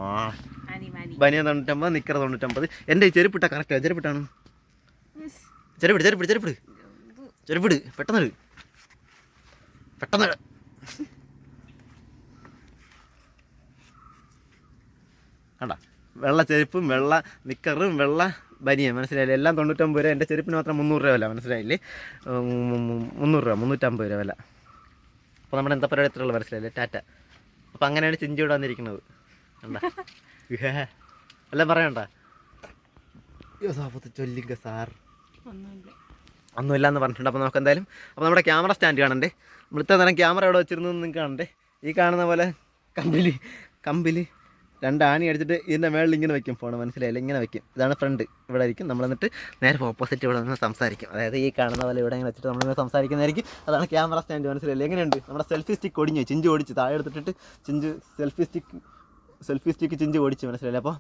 ബനിയൻ തൊണ്ണൂറ്റമ്പത് നിക്കറ തൊണ്ണൂറ്റമ്പത്. എന്റെ ചെരുപ്പിട്ട കറക്റ്റാ ചെരുപ്പിട്ടാണ്? ചെരുപ്പിട് ചെരുപ്പിട് ചെരുപ്പിട്. ചെരുപ്പിട് പെട്ടെന്ന്. പെട്ടെന്ന്. കണ്ട? വെള്ള ചെരുപ്പും വെള്ള നിക്കറും വെള്ള ബനിയ മനസ്സിലായില്ലേ? എല്ലാം തൊണ്ണൂറ്റമ്പത് രൂപ. എന്റെ ചെരുപ്പിന് മാത്രം മുന്നൂറ് രൂപ വില. മനസ്സിലായില്ലേ? മുന്നൂറ് രൂപ മുന്നൂറ്റമ്പത് രൂപ വില. അപ്പോൾ നമ്മുടെ എന്താ പരിപാടി എത്രയുള്ള മനസ്സിലായില്ലേ? ടാറ്റ. അപ്പോൾ അങ്ങനെയാണ് ചിഞ്ചി ഇവിടെ വന്നിരിക്കുന്നത്. എല്ലാം പറയണ്ട. ചൊല്ലിങ്ക സാർ. ഒന്നുമില്ല. ഒന്നുമില്ല എന്ന് പറഞ്ഞിട്ടുണ്ട്. അപ്പോൾ നമുക്ക് എന്തായാലും അപ്പോൾ നമ്മുടെ ക്യാമറ സ്റ്റാൻഡ് കാണണ്ടേ? നമ്മൾ ഇത്ര നേരം ക്യാമറ എവിടെ വെച്ചിരുന്നു നിങ്ങൾക്ക് കാണണ്ടേ? ഈ കാണുന്ന പോലെ കമ്പിൽ കമ്പിൽ രണ്ട് ആണി അടിച്ചിട്ട് ഇതിന്റെ മേളിൽ ഇങ്ങനെ വെക്കും ഫോൺ മനസ്സിലായില്ല? ഇങ്ങനെ വെക്കും. ഇതാണ് ഫ്രണ്ട്. ഇവിടെ ആയിരിക്കും. നമ്മൾ എന്നിട്ട് നേരെ ഓപ്പോസിറ്റ് ഇവിടെ നിന്ന് സംസാരിക്കും. അതായത് ഈ കാണുന്ന പോലെ ഇവിടെ ഇങ്ങനെ വെച്ചിട്ട് നമ്മളിങ്ങനെ സംസാരിക്കുന്നതായിരിക്കും. അതാണ് ക്യാമറ സ്റ്റാൻഡ്. മനസ്സിലായില്ല? എങ്ങനെയുണ്ട്? നമ്മുടെ സെൽഫി സ്റ്റിക്ക് ഒടിഞ്ഞു ചിഞ്ചു ചിഞ്ച് ഓടിച്ച് താഴെ എടുത്തിട്ട് Chinchu selfie stick selfie stick ചിഞ്ചി ഓടിച്ച് മനസ്സിലായില്ല? അപ്പോൾ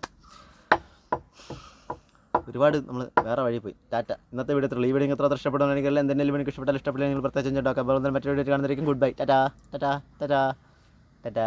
ഒരുപാട് നമ്മൾ വേറെ വഴി പോയി. ടാറ്റ ഇന്നത്തെ വീഡിയോ ഈ വീഡിയോ എത്ര ഇഷ്ടപ്പെടുകയാണെങ്കിൽ എന്തെങ്കിലും എനിക്ക് ഇഷ്ടപ്പെട്ടാൽ ഇഷ്ടപ്പെട്ടില്ല നിങ്ങൾ പ്രത്യേകിച്ച് ഉണ്ടാക്കാം. അപ്പോൾ മറ്റൊരു video കാണുന്നതായിരിക്കും. Goodbye tata tata tata tata